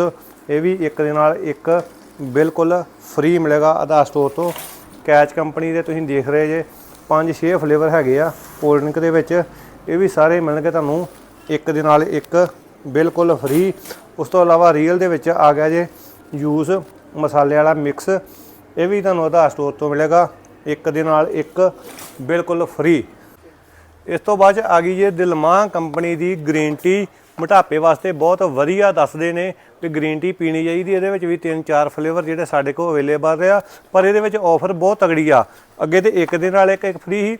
ਇਹ ਵੀ ਇੱਕ ਦੇ ਨਾਲ ਇੱਕ ਬਿਲਕੁਲ ਫ੍ਰੀ ਮਿਲੇਗਾ ਆਧਾਰ ਸਟੋਰ ਤੋਂ। ਕੈਚ ਕੰਪਨੀ ਦੇ ਤੁਸੀਂ ਦੇਖ ਰਹੇ ਜੇ 5-6 ਫਲੇਵਰ ਹੈਗੇ ਆ ਕੋਲਡ ਡਰਿੰਕ ਦੇ ਵਿੱਚ। ਇਹ ਵੀ ਸਾਰੇ ਮਿਲਣਗੇ ਤੁਹਾਨੂੰ, ਇੱਕ ਦੇ ਨਾਲ ਇੱਕ, ਬਿਲਕੁਲ ਫ੍ਰੀ ਉਸ ਤੋਂ ਇਲਾਵਾ ਰੀਅਲ ਦੇ ਵਿੱਚ ਆ ਗਿਆ ਜੇ ਜੂਸ ਮਸਾਲੇ ਵਾਲਾ ਮਿਕਸ ਇਹ ਵੀ ਤੁਹਾਨੂੰ ਆਧਾਰ ਸਟੋਰ ਤੋਂ ਮਿਲੇਗਾ, ਇੱਕ ਦੇ ਨਾਲ ਇੱਕ, ਬਿਲਕੁਲ ਫ੍ਰੀ ਇਸ ਤੋਂ ਬਾਅਦ 'ਚ ਆ ਗਈ ਜੇ ਦਿਲਮਾਂ ਕੰਪਨੀ ਦੀ ਗ੍ਰੀਨ ਟੀ ਮੋਟਾਪੇ ਵਾਸਤੇ ਬਹੁਤ ਵਧੀਆ ਦੱਸਦੇ ਨੇ ਕਿ ਗ੍ਰੀਨ ਟੀ ਪੀਣੀ ਚਾਹੀਦੀ ਇਹਦੇ ਵਿੱਚ ਵੀ ਤਿੰਨ ਚਾਰ ਫਲੇਵਰ ਜਿਹੜੇ ਸਾਡੇ ਕੋਲ ਅਵੇਲੇਬਲ ਆ, ਪਰ ਇਹਦੇ ਵਿੱਚ ਆਫਰ ਬਹੁਤ ਤਗੜੀ ਆ। ਅੱਗੇ ਤੇ ਇੱਕ ਦੇ ਨਾਲ ਇੱਕ ਇੱਕ ਫ੍ਰੀ ਸੀ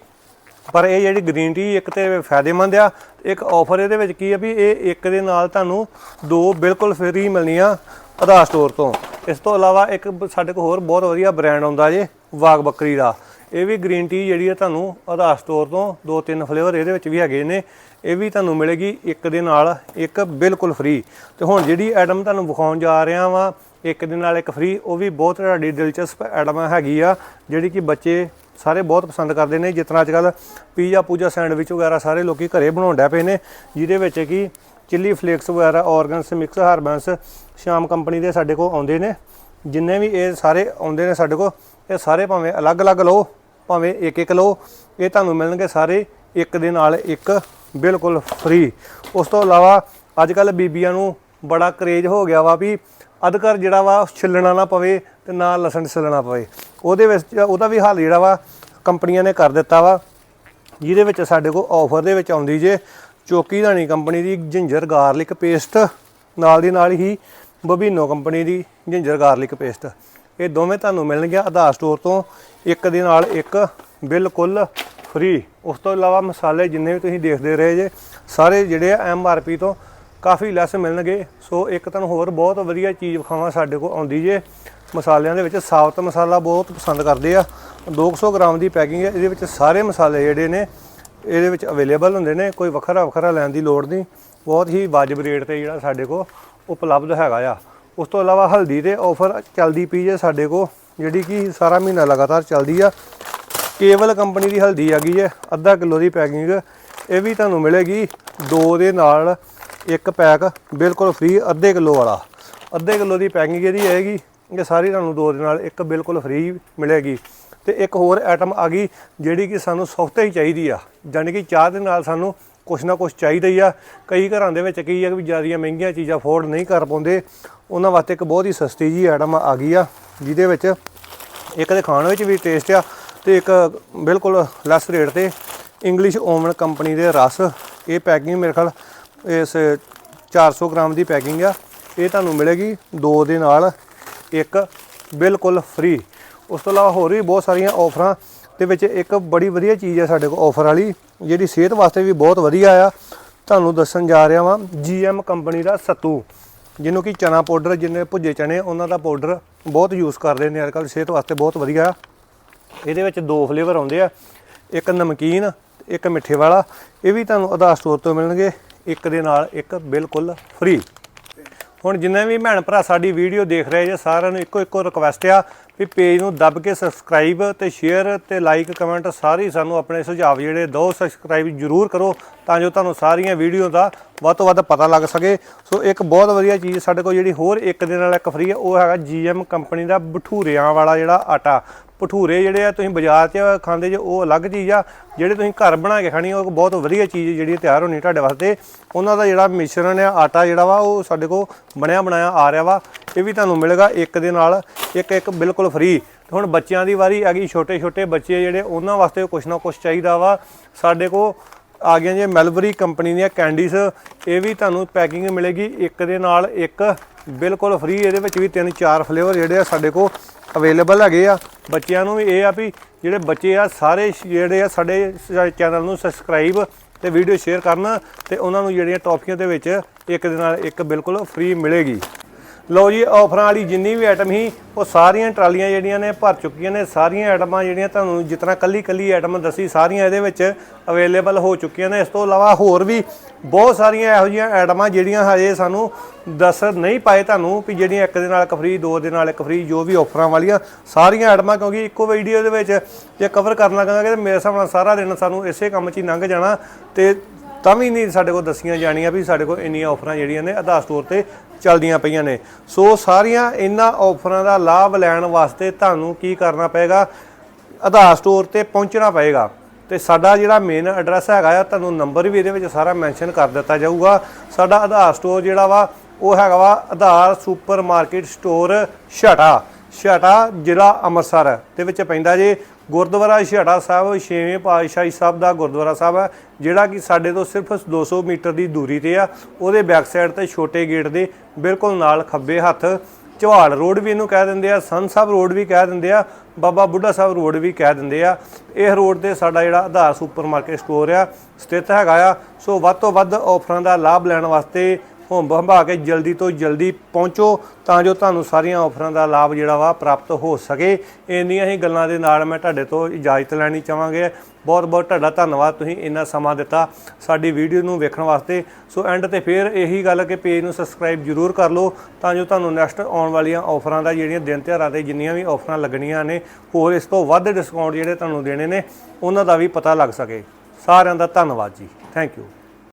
ਪਰ ਇਹ ਜਿਹੜੀ ਗ੍ਰੀਨ ਟੀ ਇੱਕ ਤੇ ਫਾਇਦੇਮੰਦ ਆ। ਇੱਕ ਆਫਰ ਇਹਦੇ ਵਿੱਚ ਕੀ ਆ ਵੀ ਇਹ ਇੱਕ ਦੇ ਨਾਲ ਤੁਹਾਨੂੰ ਦੋ ਬਿਲਕੁਲ ਫ੍ਰੀ ਮਿਲਣੀਆਂ ਆਧਾਰ ਸਟੋਰ ਤੋਂ। ਇਸ ਤੋਂ ਇਲਾਵਾ ਇੱਕ ਸਾਡੇ ਕੋਲ ਹੋਰ ਬਹੁਤ ਵਧੀਆ ਬ੍ਰਾਂਡ ਆਉਂਦਾ ਜੇ ਵਾਗ ਬੱਕਰੀ ਦਾ। ਇਹ ਵੀ ਗ੍ਰੀਨ ਟੀ ਜਿਹੜੀ ਆ ਤੁਹਾਨੂੰ ਆਧਾਰ ਸਟੋਰ ਤੋਂ ਦੋ ਤਿੰਨ ਫਲੇਵਰ ਇਹਦੇ ਵਿੱਚ ਵੀ ਹੈਗੇ ਨੇ। ਇਹ ਵੀ ਤੁਹਾਨੂੰ ਮਿਲੇਗੀ ਇੱਕ ਦੇ ਨਾਲ, ਇੱਕ ਬਿਲਕੁਲ ਫ੍ਰੀ ਤੇ ਹੁਣ ਜਿਹੜੀ ਐਡਮ ਤੁਹਾਨੂੰ ਵਿਖਾਉਣ ਜਾ ਰਿਹਾ ਵਾਂ, ਇੱਕ ਦੇ ਨਾਲ ਇੱਕ ਫ੍ਰੀ ਉਹ ਵੀ ਬਹੁਤ ਤੁਹਾਡੀ ਦਿਲਚਸਪ ਐਡਮ ਹੈਗੀ ਆ, ਜਿਹੜੀ ਕਿ ਬੱਚੇ ਸਾਰੇ ਬਹੁਤ ਪਸੰਦ ਕਰਦੇ ਨੇ। ਜਿਸ ਤਰ੍ਹਾਂ ਅੱਜ ਕੱਲ ਪੀਜ਼ਾ ਪੂਜਾ ਸੈਂਡਵਿਚ ਵਗੈਰਾ ਸਾਰੇ ਲੋਕੀ ਘਰੇ ਬਣਾਉਣ ਡੈ ਪਏ ਨੇ, ਜਿਹਦੇ ਵਿੱਚ ਕਿ ਚਿੱਲੀ ਫਲੇਕਸ ਵਗੈਰਾ organs mix Harbans Sham company ਦੇ ਸਾਡੇ ਕੋਲ ਆਉਂਦੇ ਨੇ। ਜਿੰਨੇ ਵੀ ਇਹ ਸਾਰੇ ਆਉਂਦੇ ਨੇ ਸਾਡੇ ਕੋਲ, ਇਹ ਸਾਰੇ ਭਾਵੇਂ ਅਲੱਗ-ਅਲੱਗ ਲਓ। ਭਾਵੇਂ ਇੱਕ ਇੱਕ ਲਓ, ਇਹ ਤੁਹਾਨੂੰ ਮਿਲਣਗੇ ਸਾਰੇ ਇੱਕ ਦੇ ਨਾਲ ਇੱਕ, ਬਿਲਕੁਲ ਫ੍ਰੀ ਉਸ ਤੋਂ ਇਲਾਵਾ ਅੱਜ ਕੱਲ ਬੀਬੀਆਂ ਨੂੰ ਬੜਾ ਕਰੇਜ ਹੋ ਗਿਆ ਵਾ ਵੀ ਅਧਕਰ ਜਿਹੜਾ ਵਾ ਛਿੱਲਣਾ ਨਾ ਪਵੇ ਤੇ ਨਾ ਲਸਣ ਛਿੱਲਣਾ ਪਵੇ। ਉਹਦੇ ਵਿੱਚ ਉਹਦਾ ਵੀ ਹੱਲ ਜਿਹੜਾ ਵਾ ਕੰਪਨੀਆਂ ਨੇ ਕਰ ਦਿੱਤਾ ਵਾ, ਜਿਹਦੇ ਵਿੱਚ ਸਾਡੇ ਕੋਲ ਆਫਰ ਦੇ ਵਿੱਚ ਆਉਂਦੀ ਜੇ ਚੋਕੀ ਧਾਣੀ ਕੰਪਨੀ ਦੀ ਜਿੰਜਰ ਗਾਰਲਿਕ ਪੇਸਟ ਨਾਲ ਦੀ ਨਾਲ ਹੀ ਬਬੀਨੋ ਕੰਪਨੀ ਦੀ ਜਿੰਜਰ ਗਾਰਲਿਕ ਪੇਸਟ ਇਹ ਦੋਵੇਂ ਤੁਹਾਨੂੰ ਮਿਲਣਗੇ ਆਧਾਰ ਸਟੋਰ ਤੋਂ। ਇੱਕ ਦੇ ਨਾਲ ਇੱਕ ਬਿਲਕੁਲ ਫ੍ਰੀ ਉਸ ਤੋਂ ਇਲਾਵਾ ਮਸਾਲੇ ਜਿੰਨੇ ਵੀ ਤੁਸੀਂ ਦੇਖਦੇ ਰਹੇ ਜੇ, ਸਾਰੇ ਜਿਹੜੇ ਆ ਐਮ ਆਰ ਪੀ ਤੋਂ ਕਾਫੀ ਲੈਸ ਮਿਲਣਗੇ। ਸੋ ਇੱਕ ਤੁਹਾਨੂੰ ਹੋਰ ਬਹੁਤ ਵਧੀਆ ਚੀਜ਼ ਵਿਖਾਵਾਂ ਸਾਡੇ ਕੋਲ ਆਉਂਦੀ ਜੇ। ਮਸਾਲਿਆਂ ਦੇ ਵਿੱਚ ਸਾਬਤ ਮਸਾਲਾ ਬਹੁਤ ਪਸੰਦ ਕਰਦੇ ਆ। 200 ਗ੍ਰਾਮ ਦੀ ਪੈਕਿੰਗ ਹੈ, ਇਹਦੇ ਵਿੱਚ ਸਾਰੇ ਮਸਾਲੇ ਜਿਹੜੇ ਨੇ, ਇਹਦੇ ਵਿੱਚ ਅਵੇਲੇਬਲ ਹੁੰਦੇ ਨੇ, ਕੋਈ ਵੱਖਰਾ ਵੱਖਰਾ ਲੈਣ ਦੀ ਲੋੜ ਨਹੀਂ। ਬਹੁਤ ਹੀ ਵਾਜਬ ਰੇਟ ਤੇ ਜਿਹੜਾ ਸਾਡੇ ਕੋਲ ਉਪਲਬਧ ਹੈਗਾ ਆ। ਉਸ ਤੋਂ ਇਲਾਵਾ ਹਲਦੀ ਤੇ ਆਫਰ ਚੱਲਦੀ ਪਈ ਹੈ ਸਾਡੇ ਕੋਲ, ਜਿਹੜੀ ਕਿ ਸਾਰਾ ਮਹੀਨਾ ਲਗਾਤਾਰ ਚੱਲਦੀ ਆ। ਕੇਵਲ ਕੰਪਨੀ ਦੀ ਹਲਦੀ ਆ ਗਈ ਹੈ ਅੱਧਾ ਕਿਲੋ ਦੀ ਪੈਕਿੰਗ ਇਹ ਵੀ ਤੁਹਾਨੂੰ ਮਿਲੇਗੀ ਦੋ ਦੇ ਨਾਲ ਇੱਕ ਪੈਕ ਬਿਲਕੁਲ ਫ੍ਰੀ ਅੱਧੇ ਕਿਲੋ ਵਾਲਾ। ਅੱਧੇ ਕਿਲੋ ਦੀ ਪੈਕਿੰਗ ਇਹਦੀ ਆਏਗੀ, ਇਹ ਸਾਰੀ ਤੁਹਾਨੂੰ ਦੋ ਦੇ ਨਾਲ ਇੱਕ ਬਿਲਕੁਲ ਫ੍ਰੀ ਮਿਲੇਗੀ। ਤੇ ਇੱਕ ਹੋਰ ਆਈਟਮ ਆ ਗਈ, ਜਿਹੜੀ ਕਿ ਸਾਨੂੰ ਸਸਤੇ ਹੀ ਚਾਹੀਦੀ ਆ। ਯਾਨੀ ਕਿ ਚਾਹ ਦੇ ਨਾਲ ਸਾਨੂੰ ਕੁਛ ਨਾ ਕੁਛ ਚਾਹੀਦਾ ਹੀ ਆ। ਕਈ ਘਰਾਂ ਦੇ ਵਿੱਚ ਕੀ ਆ ਵੀ ਜ਼ਿਆਦੀਆਂ ਮਹਿੰਗੀਆਂ ਚੀਜ਼ਾਂ ਅਫੋਰਡ ਨਹੀਂ ਕਰ ਪਾਉਂਦੇ, ਉਹਨਾਂ ਵਾਸਤੇ ਇੱਕ ਬਹੁਤ ਹੀ ਸਸਤੀ ਜੀ ਆਈਟਮ ਆ ਗਈ ਆ, ਜਿਹਦੇ ਵਿੱਚ ਇੱਕ ਦੇ ਖਾਣ ਵਿੱਚ ਵੀ ਟੇਸਟ ਆ ਤੇ ਇੱਕ ਬਿਲਕੁਲ ਲੈਸ ਰੇਟ ਤੇ ਇੰਗਲਿਸ਼ ਓਵਨ ਕੰਪਨੀ ਦੇ ਰਸ। ਇਹ ਪੈਕਿੰਗ ਮੇਰੇ ਖਿਆਲ ਇਸ 400 ਗ੍ਰਾਮ ਦੀ ਪੈਕਿੰਗ ਆ। ਇਹ ਤੁਹਾਨੂੰ ਮਿਲੇਗੀ ਦੋ ਦੇ ਨਾਲ, ਇੱਕ ਬਿਲਕੁਲ ਫ੍ਰੀ ਉਸ ਤੋਂ ਇਲਾਵਾ ਹੋਰ ਵੀ ਬਹੁਤ ਸਾਰੀਆਂ ਆਫਰਾਂ ਦੇ ਵਿੱਚ ਇੱਕ ਬੜੀ ਵਧੀਆ ਚੀਜ਼ ਹੈ ਸਾਡੇ ਕੋਲ ਆਫਰ ਵਾਲੀ, ਜਿਹੜੀ ਸਿਹਤ ਵਾਸਤੇ ਵੀ ਬਹੁਤ ਵਧੀਆ ਆ। ਤੁਹਾਨੂੰ ਦੱਸਣ ਜਾ ਰਿਹਾ ਵਾਂ ਜੀਐਮ ਕੰਪਨੀ ਦਾ ਸੱਤੂ, ਜਿਹਨੂੰ ਕਿ ਚਨਾ ਪਾਊਡਰ ਜਿੰਨੇ ਭੁੱਜੇ ਚਨੇ, ਉਹਨਾਂ ਦਾ ਪਾਊਡਰ ਬਹੁਤ ਯੂਜ਼ ਕਰਦੇ ਨੇ ਅੱਜਕੱਲ ਸਿਹਤ ਵਾਸਤੇ ਬਹੁਤ ਵਧੀਆ। ਆ ਇਹਦੇ ਵਿੱਚ ਦੋ ਫਲੇਵਰ ਆਉਂਦੇ ਆ, ਇੱਕ ਨਮਕੀਨ, ਇੱਕ ਮਿੱਠੇ ਵਾਲਾ। ਇਹ ਵੀ ਤੁਹਾਨੂੰ ਆਧਾਰ ਸਟੋਰ ਤੋਂ ਮਿਲਣਗੇ, ਇੱਕ ਦੇ ਨਾਲ ਇੱਕ ਬਿਲਕੁਲ ਫ੍ਰੀ ਹੁਣ ਜਿੰਨੇ ਵੀ ਭੈਣ ਭਰਾ ਸਾਡੀ ਵੀਡੀਓ ਦੇਖ ਰਹੇ ਜੇ, ਸਾਰਿਆਂ ਨੂੰ ਇੱਕੋ ਇੱਕੋ ਰਿਕਵੈਸਟ ਆ ਵੀ ਪੇਜ ਨੂੰ ਦੱਬ ਕੇ ਸਬਸਕ੍ਰਾਈਬ ਤੇ ਸ਼ੇਅਰ ਤੇ ਲਾਈਕ ਕਮੈਂਟ ਸਾਰੀ ਸਾਨੂੰ ਆਪਣੇ ਸੁਝਾਅ ਜਿਹੜੇ ਦਿਓ ਸਬਸਕ੍ਰਾਈਬ ਜਰੂਰ ਕਰੋ ਤਾਂ ਜੋ ਤੁਹਾਨੂੰ ਸਾਰੀਆਂ ਵੀਡੀਓ ਦਾ ਵੱਧ ਤੋਂ ਵੱਧ ਪਤਾ ਲੱਗ ਸਕੇ। ਸੋ ਇੱਕ ਬਹੁਤ ਵਧੀਆ ਚੀਜ਼ ਸਾਡੇ ਕੋਲ ਜਿਹੜੀ ਹੋਰ ਇੱਕ ਦੇ ਨਾਲ ਇੱਕ ਫਰੀ ਹੈ ਉਹ ਹੈਗਾ ਜੀਐਮ ਕੰਪਨੀ ਦਾ ਭਠੂਰਿਆਂ ਵਾਲਾ ਜਿਹੜਾ ਆਟਾ। ਭਟੂਰੇ ਜਿਹੜੇ ਆ ਤੁਸੀਂ ਬਾਜ਼ਾਰ 'ਚ ਖਾਂਦੇ ਜੇ, ਉਹ ਅਲੱਗ ਚੀਜ਼ ਆ, ਜਿਹੜੇ ਤੁਸੀਂ ਘਰ ਬਣਾ ਕੇ ਖਾਣੀ, ਉਹ ਬਹੁਤ ਵਧੀਆ ਚੀਜ਼ ਜਿਹੜੀ ਤਿਆਰ ਹੋਣੀ ਤੁਹਾਡੇ ਵਾਸਤੇ। ਉਹਨਾਂ ਦਾ ਜਿਹੜਾ ਮਿਸ਼ਰਣ ਆ, ਆਟਾ ਜਿਹੜਾ ਵਾ, ਉਹ ਸਾਡੇ ਕੋਲ ਬਣਿਆ ਬਣਾਇਆ ਆ ਰਿਹਾ ਵਾ। ਇਹ ਵੀ ਤੁਹਾਨੂੰ ਮਿਲੇਗਾ ਇੱਕ ਦੇ ਨਾਲ, ਇੱਕ ਇੱਕ ਬਿਲਕੁਲ ਫ੍ਰੀ ਹੁਣ ਬੱਚਿਆਂ ਦੀ ਵਾਰੀ ਆ ਗਈ ਛੋਟੇ ਛੋਟੇ ਬੱਚੇ ਜਿਹੜੇ, ਉਹਨਾਂ ਵਾਸਤੇ ਕੁਛ ਨਾ ਕੁਛ ਚਾਹੀਦਾ ਵਾ। ਸਾਡੇ ਕੋਲ ਆ ਗਈਆਂ ਜੇ ਮੈਲਬਰੀ ਕੰਪਨੀ ਦੀਆਂ ਕੈਂਡੀਜ਼ ਇਹ ਵੀ ਤੁਹਾਨੂੰ ਪੈਕਿੰਗ ਮਿਲੇਗੀ, ਇੱਕ ਦੇ ਨਾਲ ਇੱਕ, ਬਿਲਕੁਲ ਫ੍ਰੀ ਇਹਦੇ ਵਿੱਚ ਵੀ ਤਿੰਨ, ਚਾਰ ਫਲੇਵਰ ਜਿਹੜੇ ਆ ਸਾਡੇ ਕੋਲ ਅਵੇਲੇਬਲ ਹੈਗੇ ਆ। ਬੱਚਿਆਂ ਨੂੰ ਵੀ ਇਹ ਆ ਵੀ ਜਿਹੜੇ ਬੱਚੇ ਆ, ਸਾਰੇ ਜਿਹੜੇ ਆ ਸਾਡੇ ਚੈਨਲ ਨੂੰ ਸਬਸਕ੍ਰਾਈਬ ਤੇ ਵੀਡੀਓ ਸ਼ੇਅਰ ਕਰਨ ਤੇ ਉਹਨਾਂ ਨੂੰ ਜਿਹੜੀਆਂ ਟੌਫੀਆਂ ਦੇ ਵਿੱਚ ਇੱਕ ਦੇ ਨਾਲ ਇੱਕ ਬਿਲਕੁਲ ਫ੍ਰੀ ਮਿਲੇਗੀ। ਲਓ ਜੀ, ਆਫਰਾਂ ਵਾਲੀ ਜਿੰਨੀ ਵੀ ਆਈਟਮ ਸੀ, ਉਹ ਸਾਰੀਆਂ ਟਰਾਲੀਆਂ ਜਿਹੜੀਆਂ ਨੇ ਭਰ ਚੁੱਕੀਆਂ ਨੇ, ਸਾਰੀਆਂ ਆਈਟਮਾਂ ਜਿਹੜੀਆਂ ਤੁਹਾਨੂੰ ਜਿਤਨਾ ਕੱਲੀ ਕੱਲੀ ਆਈਟਮ ਦੱਸੀ, ਸਾਰੀਆਂ ਇਹਦੇ ਵਿੱਚ ਅਵੇਲੇਬਲ ਹੋ ਚੁੱਕੀਆਂ ਨੇ। ਇਸ ਤੋਂ ਇਲਾਵਾ ਹੋਰ ਵੀ ਬਹੁਤ ਸਾਰੀਆਂ ਇਹੋ ਜਿਹੀਆਂ ਆਈਟਮਾਂ ਜਿਹੜੀਆਂ ਹਜੇ ਸਾਨੂੰ ਦੱਸ ਨਹੀਂ ਪਾਏ ਤੁਹਾਨੂੰ ਵੀ ਜਿਹੜੀਆਂ ਇੱਕ ਦੇ ਨਾਲ ਇੱਕ ਫ੍ਰੀ ਦੋ ਦੇ ਨਾਲ ਇੱਕ ਫ੍ਰੀ ਜੋ ਵੀ ਆਫਰਾਂ ਵਾਲੀਆਂ ਸਾਰੀਆਂ ਆਈਟਮਾਂ ਕਿਉਂਕਿ ਇੱਕੋ ਵੀਡੀਓ ਦੇ ਵਿੱਚ ਜੇ ਕਵਰ ਕਰਨਾ ਕਹਾਂਗੇ ਤੇ ਮੇਰੇ ਹਿਸਾਬ ਨਾਲ ਸਾਰਾ ਦਿਨ ਸਾਨੂੰ ਇਸੇ ਕੰਮ 'ਚ ਹੀ ਲੰਘ ਜਾਣਾ ਤੇ ਤਾਂ ਵੀ ਨਹੀਂ ਸਾਡੇ ਕੋਲ ਦੱਸੀਆਂ ਜਾਣੀਆਂ ਵੀ ਸਾਡੇ ਕੋਲ ਇੰਨੀਆਂ ਆਫਰਾਂ ਜਿਹੜੀਆਂ ਨੇ ਆਧਾਰ ਸਟੋਰ ਤੇ ਚੱਲਦੀਆਂ ਪਈਆਂ ਨੇ। ਸੋ ਸਾਰੀਆਂ ਇਹਨਾਂ ਆਫਰਾਂ ਦਾ ਲਾਭ ਲੈਣ ਵਾਸਤੇ ਤੁਹਾਨੂੰ ਕੀ ਕਰਨਾ ਪਏਗਾ? ਆਧਾਰ ਸਟੋਰ ਤੇ ਪਹੁੰਚਣਾ ਪਏਗਾ। ਤੇ ਸਾਡਾ ਜਿਹੜਾ ਮੇਨ ਐਡਰੈਸ ਹੈਗਾ ਆ, ਤੁਹਾਨੂੰ ਨੰਬਰ ਵੀ ਇਹਦੇ ਵਿੱਚ ਸਾਰਾ ਮੈਂਸ਼ਨ ਕਰ ਦਿੱਤਾ ਜਾਊਗਾ। ਸਾਡਾ ਆਧਾਰ ਸਟੋਰ ਜਿਹੜਾ ਵਾ, ਉਹ ਹੈਗਾ ਵਾ ਆਧਾਰ ਸੁਪਰ ਮਾਰਕੀਟ ਸਟੋਰ ਛਟਾ। ਛਟਾ ਜ਼ਿਲ੍ਹਾ ਅੰਮ੍ਰਿਤਸਰ, ਦੇ ਵਿੱਚ ਪੈਂਦਾ ਜੇ ਗੁਰਦੁਆਰਾ ਛਟਾ ਸਾਹਿਬ, ਛੇਵੇਂ ਪਾਤਸ਼ਾਹੀ ਸਾਹਿਬ ਦਾ ਗੁਰਦੁਆਰਾ ਸਾਹਿਬ ਹੈ, ਜਿਹੜਾ ਕਿ ਸਾਡੇ ਤੋਂ ਸਿਰਫ 200 ਮੀਟਰ ਦੀ ਦੂਰੀ ਤੇ ਆ। ਉਹਦੇ ਬੈਕ ਸਾਈਡ ਤੇ ਛੋਟੇ ਗੇਟ ਦੇ ਬਿਲਕੁਲ ਨਾਲ ਖੱਬੇ ਹੱਥ ਚੌਹਾਲ ਰੋਡ ਵੀ ਇਹਨੂੰ ਕਹਿ ਦਿੰਦੇ ਆ, ਸੰਨ ਸਾਹਿਬ ਰੋਡ ਵੀ ਕਹਿ ਦਿੰਦੇ ਆ, ਬਾਬਾ ਬੁੱਢਾ ਸਾਹਿਬ ਰੋਡ ਵੀ ਕਹਿ ਦਿੰਦੇ ਆ। ਇਹ ਰੋਡ ਤੇ ਸਾਡਾ ਜਿਹੜਾ ਆਧਾਰ ਸੁਪਰਮਾਰਕਟ ਸਟੋਰ ਆ, ਸਥਿਤ ਹੈਗਾ ਆ। ਸੋ ਵੱਧ ਤੋਂ ਵੱਧ ਆਫਰਾਂ ਦਾ ਲਾਭ ਲੈਣ ਵਾਸਤੇ ਹੋਮ ਹੰਭਾ ਕੇ ਜਲਦੀ ਤੋਂ ਜਲਦੀ ਪਹੁੰਚੋ ਤਾਂ ਜੋ ਤੁਹਾਨੂੰ ਸਾਰੀਆਂ ਆਫਰਾਂ ਦਾ ਲਾਭ ਜਿਹੜਾ ਵਾ ਪ੍ਰਾਪਤ ਹੋ ਸਕੇ। ਇੰਨੀਆਂ ਹੀ ਗੱਲਾਂ ਦੇ ਨਾਲ ਮੈਂ ਤੁਹਾਡੇ ਤੋਂ ਇਜਾਜ਼ਤ ਲੈਣੀ ਚਾਹਾਂਗੇ। ਬਹੁਤ ਬਹੁਤ ਤੁਹਾਡਾ ਧੰਨਵਾਦ ਤੁਸੀਂ ਇੰਨਾ ਸਮਾਂ ਦਿੱਤਾ ਸਾਡੀ ਵੀਡੀਓ ਨੂੰ ਵੇਖਣ ਵਾਸਤੇ। ਸੋ ਐਂਡ ਤੇ ਫਿਰ ਇਹੀ ਗੱਲ ਕਿ ਪੇਜ ਨੂੰ ਸਬਸਕ੍ਰਾਈਬ ਜਰੂਰ ਕਰ ਲਓ ਤਾਂ ਜੋ ਤੁਹਾਨੂੰ ਨੈਕਸਟ ਆਉਣ ਵਾਲੀਆਂ ਆਫਰਾਂ ਦਾ ਜਿਹੜੀਆਂ ਦਿਨ ਤਿਉਹਾਰਾਂ ਤੇ ਜਿੰਨੀਆਂ ਵੀ ਆਫਰਾਂ ਲੱਗਣੀਆਂ ਨੇ, ਹੋਰ ਇਸ ਤੋਂ ਵੱਧ ਡਿਸਕਾਊਂਟ ਜਿਹੜੇ ਤੁਹਾਨੂੰ ਦੇਣੇ ਨੇ, ਉਹਨਾਂ ਦਾ ਵੀ ਪਤਾ ਲੱਗ ਸਕੇ। ਸਾਰਿਆਂ ਦਾ ਧੰਨਵਾਦ ਜੀ। Thank you